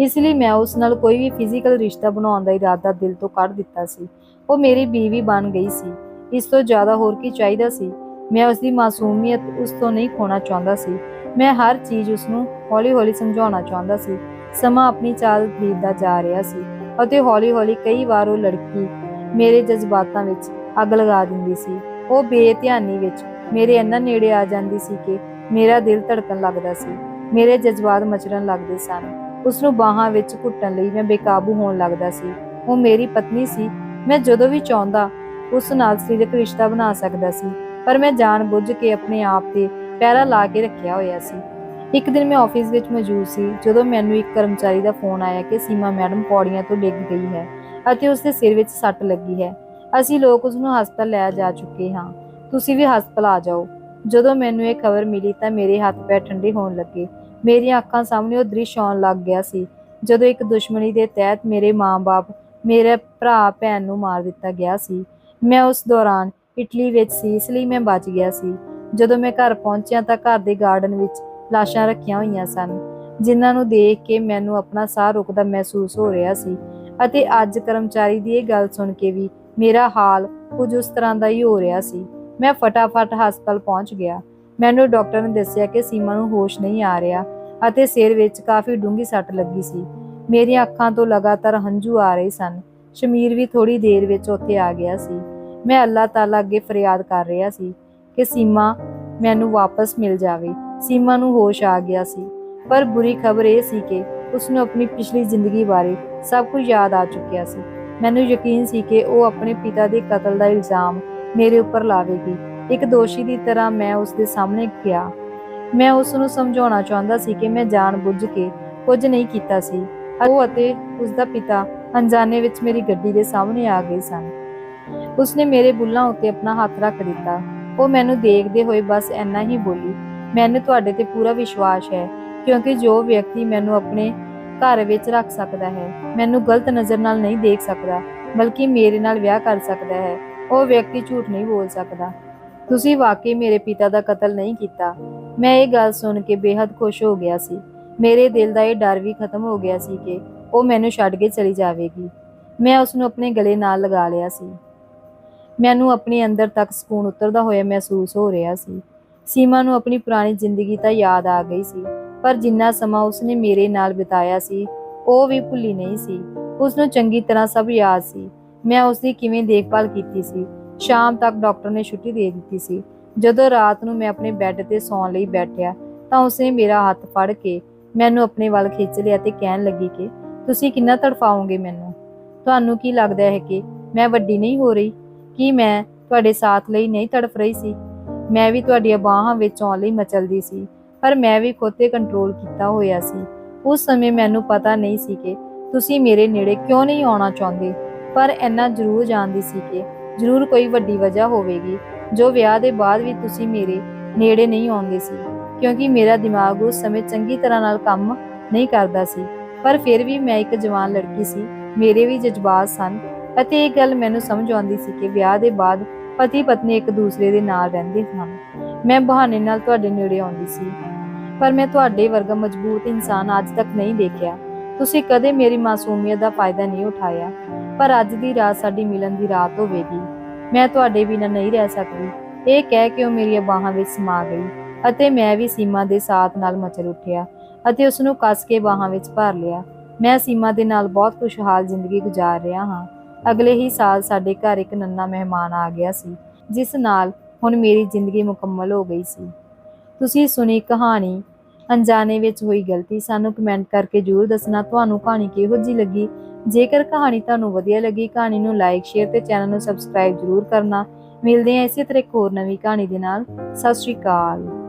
ਇਸ ਲਈ ਮੈਂ ਉਸ ਨਾਲ ਕੋਈ ਵੀ ਫਿਜ਼ੀਕਲ ਰਿਸ਼ਤਾ ਬਣਾਉਣ ਦਾ ਇਰਾਦਾ ਦਿਲ ਤੋਂ ਕੱਢ ਦਿੱਤਾ ਸੀ। ਉਹ ਮੇਰੀ ਬੀਵੀ ਬਣ ਗਈ ਸੀ। ਇਸ ਤੋਂ ਜ਼ਿਆਦਾ ਹੋਰ ਕੀ ਚਾਹੀਦਾ ਸੀ? ਮੈਂ ਉਸ ਦੀ ਮਾਸੂਮੀਅਤ ਉਸ ਤੋਂ ਨਹੀਂ ਖੋਣਾ ਚਾਹੁੰਦਾ ਸੀ। ਮੈਂ ਹਰ ਚੀਜ਼ ਉਸ ਨੂੰ ਹੌਲੀ-ਹੌਲੀ ਸਮਝਾਉਣਾ ਚਾਹੁੰਦਾ ਸੀ। ਸਮਾਂ ਆਪਣੀ ਚਾਲ ਬੀਤਦਾ ਜਾ ਰਿਹਾ ਸੀ ਅਤੇ ਹੌਲੀ-ਹੌਲੀ ਕਈ ਵਾਰ ਉਹ ਲੜਕੀ ਮੇਰੇ ਜਜ਼ਬਾਤਾਂ ਵਿੱਚ ਅੱਗ ਲਗਾ ਦਿੰਦੀ ਸੀ। ਉਹ ਬੇਧਿਆਨੀ ਵਿੱਚ ਮੇਰੇ ਇੰਨਾ ਨੇੜੇ ਆ ਜਾਂਦੀ ਸੀ ਕਿ ਮੇਰਾ ਦਿਲ ਧੜਕਣ ਲੱਗਦਾ ਸੀ। ਮੇਰੇ ਜਜ਼ਬਾਤ ਮਚਰਨ ਲੱਗਦੇ ਸਨ। ਉਸ ਨੂੰ ਬਾਹਾਂ ਵਿੱਚ ਘੁੱਟਣ ਲਈ ਮੈਂ ਬੇਕਾਬੂ ਹੋਣ ਲੱਗਦਾ ਸੀ। ਉਹ ਮੇਰੀ ਪਤਨੀ ਸੀ। ਮੈਂ ਜਦੋਂ ਵੀ ਚਾਹੁੰਦਾ ਉਸ ਨਾਲ ਸਰੀਰਕ ਰਿਸ਼ਤਾ ਬਣਾ ਸਕਦਾ ਸੀ। ਪਰ ਮੈਂ ਜਾਣ ਬੁੱਝ ਕੇ ਆਪਣੇ ਆਪ ਤੇ ਪਹਿਰਾ ਲਾ ਕੇ ਰੱਖਿਆ ਹੋਇਆ ਸੀ। ਇੱਕ ਦਿਨ ਮੈਂ ਆਫਿਸ ਵਿੱਚ ਮੌਜੂਦ ਸੀ, ਜਦੋਂ ਮੈਨੂੰ ਇੱਕ ਕਰਮਚਾਰੀ ਦਾ ਫੋਨ ਆਇਆ ਕਿ ਸੀਮਾ ਮੈਡਮ ਪੌੜੀਆਂ ਤੋਂ ਡਿੱਗ ਗਈ ਹੈ ਅਤੇ ਉਸ ਦੇ ਸਿਰ ਵਿੱਚ ਸੱਟ ਲੱਗੀ ਹੈ। ਅਸੀਂ ਲੋਕ ਉਸ ਨੂੰ ਹਸਪਤਾਲ ਲੈ ਜਾ ਚੁੱਕੇ ਹਾਂ। ਤੁਸੀਂ ਵੀ ਹਸਪਤਾਲ ਆ ਜਾਓ। ਜਦੋਂ ਮੈਨੂੰ ਇਹ ਖਬਰ ਮਿਲੀ ਤਾਂ ਮੇਰੇ ਹੱਥ ਪੈਰ ਠੰਡੇ ਹੋਣ ਲੱਗੇ। ਮੇਰੀਆਂ ਅੱਖਾਂ ਸਾਹਮਣੇ ਉਹ ਦ੍ਰਿਸ਼ ਆਉਣ ਲੱਗ ਗਿਆ ਸੀ, ਜਦੋਂ ਇੱਕ ਦੁਸ਼ਮਣੀ ਦੇ ਤਹਿਤ ਮੇਰੇ ਮਾਂ-ਬਾਪ ਮੇਰੇ ਭਰਾ ਭੈਣ ਨੂੰ ਮਾਰ ਦਿੱਤਾ ਗਿਆ ਸੀ। ਮੈਂ ਉਸ ਦੌਰਾਨ ਇਟਲੀ ਵਿੱਚ ਸੀ, ਇਸ ਲਈ ਮੈਂ ਬਚ ਗਿਆ ਸੀ। ਜਦੋਂ ਮੈਂ ਘਰ ਪਹੁੰਚਿਆ ਤਾਂ ਘਰ ਦੇ ਗਾਰਡਨ ਵਿੱਚ ਲਾਸ਼ਾਂ ਰੱਖੀਆਂ ਹੋਈਆਂ ਸਨ, ਜਿਨ੍ਹਾਂ ਨੂੰ ਦੇਖ ਕੇ ਮੈਨੂੰ ਆਪਣਾ ਸਾਹ ਰੁਕਦਾ ਮਹਿਸੂਸ ਹੋ ਰਿਹਾ ਸੀ। ਅਤੇ ਅੱਜ ਕਰਮਚਾਰੀ ਦੀ ਇਹ ਗੱਲ ਸੁਣ ਕੇ ਵੀ ਮੇਰਾ ਹਾਲ ਕੁਝ ਉਸ ਤਰ੍ਹਾਂ ਦਾ ਹੀ ਹੋ ਰਿਹਾ ਸੀ। ਮੈਂ ਫਟਾਫਟ ਹਸਪਤਾਲ ਪਹੁੰਚ ਗਿਆ। ਮੈਨੂੰ ਡਾਕਟਰ ਨੇ ਦੱਸਿਆ ਕਿ ਸੀਮਾ ਨੂੰ ਹੋਸ਼ ਨਹੀਂ ਆ ਰਿਹਾ ਅਤੇ ਸਿਰ ਵਿੱਚ ਕਾਫੀ ਡੂੰਘੀ ਸੱਟ ਲੱਗੀ ਸੀ। ਮੇਰੀਆਂ ਅੱਖਾਂ ਤੋਂ ਲਗਾਤਾਰ ਹੰਝੂ ਆ ਰਹੇ ਸਨ। ਸ਼ਮੀਰ ਵੀ ਥੋੜੀ ਦੇਰ ਵਿੱਚ ਉੱਥੇ ਆ ਗਿਆ ਸੀ। ਮੈਂ ਅੱਲਾਹ ਤਾਲਾ ਅੱਗੇ ਫਰਿਆਦ ਕਰ ਰਿਹਾ ਸੀ ਕਿ ਸੀਮਾ ਮੈਨੂੰ ਵਾਪਸ ਮਿਲ ਜਾਵੇ। ਸੀਮਾ ਨੂੰ ਹੋਸ਼ ਆ ਗਿਆ ਸੀ। ਪਰ ਬੁਰੀ ਖਬਰ ਇਹ ਸੀ ਕਿ ਉਸ ਨੂੰ ਆਪਣੀ ਪਿਛਲੀ ਜ਼ਿੰਦਗੀ ਬਾਰੇ ਸਭ ਕੁਝ ਯਾਦ ਆ ਚੁੱਕਿਆ ਸੀ। ਮੈਨੂੰ ਯਕੀਨ ਸੀ ਕਿ ਉਹ ਆਪਣੇ ਪਿਤਾ ਦੇ ਕਤਲ ਦਾ ਇਲਜ਼ਾਮ ਮੇਰੇ ਉੱਪਰ ਲਾਵੇਗੀ। ਇੱਕ ਦੋਸ਼ੀ ਦੀ ਤਰ੍ਹਾਂ ਮੈਂ ਉਸ ਦੇ ਸਾਹਮਣੇ ਗਿਆ। ਮੈਂ ਉਸ ਨੂੰ ਸਮਝਾਉਣਾ ਚਾਹੁੰਦਾ ਸੀ ਕਿ ਮੈਂ ਜਾਣਬੁੱਝ ਕੇ ਕੁਝ ਨਹੀਂ ਕੀਤਾ ਸੀ। ਉਹ ਅਤੇ ਉਸ ਦਾ ਪਿਤਾ ਅਣਜਾਣੇ ਵਿੱਚ ਮੇਰੀ ਗੱਡੀ ਦੇ ਸਾਹਮਣੇ ਆ ਗਏ ਸਨ। ਉਸਨੇ ਮੇਰੇ ਬੁੱਲਾਂ ਉੱਤੇ ਆਪਣਾ ਹੱਥ ਰੱਖ ਦਿੱਤਾ। ਉਹ ਮੈਨੂੰ ਦੇਖਦੇ ਹੋਏ ਬਸ ਇੰਨਾ ਹੀ ਬੋਲੀ, ਮੈਨੂੰ ਤੁਹਾਡੇ ਤੇ ਪੂਰਾ ਵਿਸ਼ਵਾਸ ਹੈ, ਕਿਉਂਕਿ ਜੋ ਵਿਅਕਤੀ ਮੈਨੂੰ ਆਪਣੇ ਘਰ ਵਿੱਚ ਰੱਖ ਸਕਦਾ ਹੈ, ਮੈਨੂੰ ਗਲਤ ਨਜ਼ਰ ਨਾਲ ਨਹੀਂ ਦੇਖ ਸਕਦਾ, ਬਲਕਿ ਮੇਰੇ ਨਾਲ ਵਿਆਹ ਕਰ ਸਕਦਾ ਹੈ, ਉਹ ਵਿਅਕਤੀ ਝੂਠ ਨਹੀਂ ਬੋਲ ਸਕਦਾ। ਤੁਸੀਂ ਵਾਕਈ ਮੇਰੇ ਪਿਤਾ ਦਾ ਕਤਲ ਨਹੀਂ ਕੀਤਾ? ਮੈਂ ਇਹ ਗੱਲ ਸੁਣ ਕੇ ਬੇहद ਖੁਸ਼ ਹੋ ਗਿਆ ਸੀ। ਮੇਰੇ ਦਿਲ ਦਾ ਇਹ ਡਰ ਵੀ ਖਤਮ ਹੋ ਗਿਆ ਸੀ ਕਿ ਉਹ ਮੈਨੂੰ ਛੱਡ ਕੇ ਚਲੀ ਜਾਵੇਗੀ। ਮੈਂ ਉਸ ਨੂੰ ਆਪਣੇ ਗਲੇ ਨਾਲ ਲਗਾ ਲਿਆ ਸੀ। ਮੈਨੂੰ ਆਪਣੇ ਅੰਦਰ ਤੱਕ ਸਕੂਨ ਉਤਰਦਾ ਹੋਇਆ ਮਹਿਸੂਸ ਹੋ ਰਿਹਾ ਸੀ। ਸੀਮਾ ਨੂੰ ਆਪਣੀ ਪੁਰਾਣੀ ਜ਼ਿੰਦਗੀ ਤਾਂ ਯਾਦ ਆ ਗਈ ਸੀ, ਪਰ ਜਿੰਨਾ ਸਮਾਂ ਉਸਨੇ ਮੇਰੇ ਨਾਲ ਬਿਤਾਇਆ ਸੀ, ਉਹ ਵੀ ਭੁੱਲੀ ਨਹੀਂ ਸੀ। ਉਸ ਨੂੰ ਚੰਗੀ ਤਰ੍ਹਾਂ ਸਭ ਯਾਦ ਸੀ। ਮੈਂ ਉਸ ਦੀ ਕਿਵੇਂ ਦੇਖਭਾਲ ਕੀਤੀ ਸੀ? ਸ਼ਾਮ ਤੱਕ ਡਾਕਟਰ ਨੇ ਛੁੱਟੀ ਦੇ ਦਿੱਤੀ ਸੀ। ਜਦੋਂ ਰਾਤ ਨੂੰ ਮੈਂ ਆਪਣੇ ਬੈੱਡ ਤੇ ਸੌਣ ਲਈ ਬੈਠਿਆ, ਤਾਂ ਉਸਨੇ ਮੇਰਾ ਹੱਥ ਫੜ ਕੇ ਮੈਨੂੰ ਆਪਣੇ ਵੱਲ ਖਿੱਚ ਲਿਆ ਤੇ ਕਹਿਣ ਲੱਗੀ ਕਿ, ਤੁਸੀਂ ਕਿੰਨਾ ਤੜਫਾਓਗੇ ਮੈਨੂੰ? ਤੁਹਾਨੂੰ ਕੀ ਲੱਗਦਾ ਹੈ ਕਿ ਮੈਂ ਵੱਡੀ ਨਹੀਂ ਹੋ ਰਹੀ? ਕਿ ਮੈਂ ਤੁਹਾਡੇ ਸਾਥ ਲਈ ਨਹੀਂ ਤੜਫ ਰਹੀ ਸੀ। ਮੈਂ ਵੀ ਤੁਹਾਡੀਆਂ ਬਾਹਾਂ ਵਿੱਚ ਆਉਣ ਲਈ ਮਚਲਦੀ ਸੀ, ਪਰ ਮੈਂ ਵੀ ਖੁਦ ਤੇ ਕੰਟਰੋਲ ਕੀਤਾ ਹੋਇਆ ਸੀ। ਉਸ ਸਮੇਂ ਮੈਨੂੰ ਪਤਾ ਨਹੀਂ ਸੀ ਕਿ ਤੁਸੀਂ ਮੇਰੇ ਨੇੜੇ ਕਿਉਂ ਨਹੀਂ ਆਉਣਾ ਚਾਹੁੰਦੇ, ਪਰ ਇੰਨਾ ਜ਼ਰੂਰ ਜਾਣਦੀ ਸੀ ਕਿ ਜ਼ਰੂਰ ਕੋਈ ਵੱਡੀ ਵਜ੍ਹਾ ਹੋਵੇਗੀ। ਜੋ ਵਿਆਹ ਦੇ ਬਾਅਦ ਵੀ ਤੁਸੀਂ ਮੇਰੇ ਨੇੜੇ ਨਹੀਂ ਆਉਂਦੇ ਸੀ, ਕਿਉਂਕਿ ਮੇਰਾ ਦਿਮਾਗ ਉਸ ਸਮੇਂ ਚੰਗੀ ਤਰ੍ਹਾਂ ਨਾਲ ਕੰਮ ਨਹੀਂ ਕਰਦਾ ਸੀ। ਪਰ ਫਿਰ ਵੀ ਮੈਂ ਇੱਕ ਜਵਾਨ ਲੜਕੀ ਸੀ, ਮੇਰੇ ਵੀ ਜਜ਼ਬਾਤ ਸਨ ਅਤੇ ਇਹ ਗੱਲ ਮੈਨੂੰ ਸਮਝ ਆਉਂਦੀ ਸੀ ਕਿ ਵਿਆਹ ਦੇ ਬਾਅਦ ਪਤੀ ਪਤਨੀ ਇੱਕ ਦੂਸਰੇ ਦੇ ਨਾਲ ਰਹਿੰਦੇ ਹਨ। ਮੈਂ ਬਹਾਨੇ ਨਾਲ ਤੁਹਾਡੇ ਨੇੜੇ ਆਉਂਦੀ ਸੀ। ਪਰ ਮੈਂ ਤੁਹਾਡੇ ਵਰਗਾ ਮਜ਼ਬੂਤ ਇਨਸਾਨ ਅੱਜ ਤੱਕ ਨਹੀਂ ਦੇਖਿਆ। ਤੁਸੀਂ ਕਦੇ ਮੇਰੀ ਮਾਸੂਮੀਅਤ ਦਾ ਫਾਇਦਾ ਨਹੀਂ ਉਠਾਇਆ। ਪਰ ਅੱਜ ਦੀ ਰਾਤ ਸਾਡੀ ਮਿਲਣ ਦੀ ਰਾਤ ਹੋਵੇਗੀ। ਮੈਂ ਤੁਹਾਡੇ ਬਿਨਾਂ ਨਹੀਂ ਰਹਿ ਸਕਦੀ। ਇਹ ਕਹਿ ਕੇ ਉਹ ਮੇਰੀਆਂ ਬਾਹਾਂ ਵਿੱਚ ਸਮਾ ਗਈ ਅਤੇ ਮੈਂ ਵੀ ਸੀਮਾ ਦੇ ਸਾਥ ਨਾਲ ਮਚਲ ਉੱਠਿਆ ਅਤੇ ਉਸ ਨੂੰ ਕੱਸ ਕੇ ਬਾਹਾਂ ਵਿੱਚ ਭਰ ਲਿਆ। ਮੈਂ ਸੀਮਾ ਦੇ ਨਾਲ ਬਹੁਤ ਖੁਸ਼ਹਾਲ ਜ਼ਿੰਦਗੀ ਗੁਜ਼ਾਰ ਰਿਹਾ ਹਾਂ। ਅਗਲੇ ਹੀ ਸਾਲ ਸਾਡੇ ਘਰ ਇੱਕ ਨੰਨਾ ਮਹਿਮਾਨ ਆ ਗਿਆ ਸੀ, ਜਿਸ ਨਾਲ ਹੁਣ ਮੇਰੀ ਜ਼ਿੰਦਗੀ ਮੁਕੰਮਲ ਹੋ ਗਈ ਸੀ। ਤੁਸੀਂ ਸੁਣੀ ਕਹਾਣੀ, ਅਣਜਾਣੇ ਵਿੱਚ ਹੋਈ ਗਲਤੀ, ਸਾਨੂੰ ਕਮੈਂਟ ਕਰਕੇ ਜਰੂਰ ਦੱਸਣਾ, ਤੁਹਾਨੂੰ ਕਹਾਣੀ ਕਿਹੋ ਜਿਹੀ ਲੱਗੀ? ਜੇਕਰ ਕਹਾਣੀ ਤੁਹਾਨੂੰ ਵਧੀਆ ਲੱਗੀ, ਕਹਾਣੀ ਨੂੰ ਲਾਈਕ ਸ਼ੇਅਰ ਤੇ ਚੈਨਲ ਨੂੰ ਸਬਸਕ੍ਰਾਈਬ ਜਰੂਰ ਕਰਨਾ। ਮਿਲਦੇ ਹਾਂ ਇਸੇ ਤਰ੍ਹਾਂ ਇੱਕ ਹੋਰ ਨਵੀਂ ਕਹਾਣੀ ਦੇ ਨਾਲ। ਸਤਿ ਸ਼੍ਰੀ ਅਕਾਲ।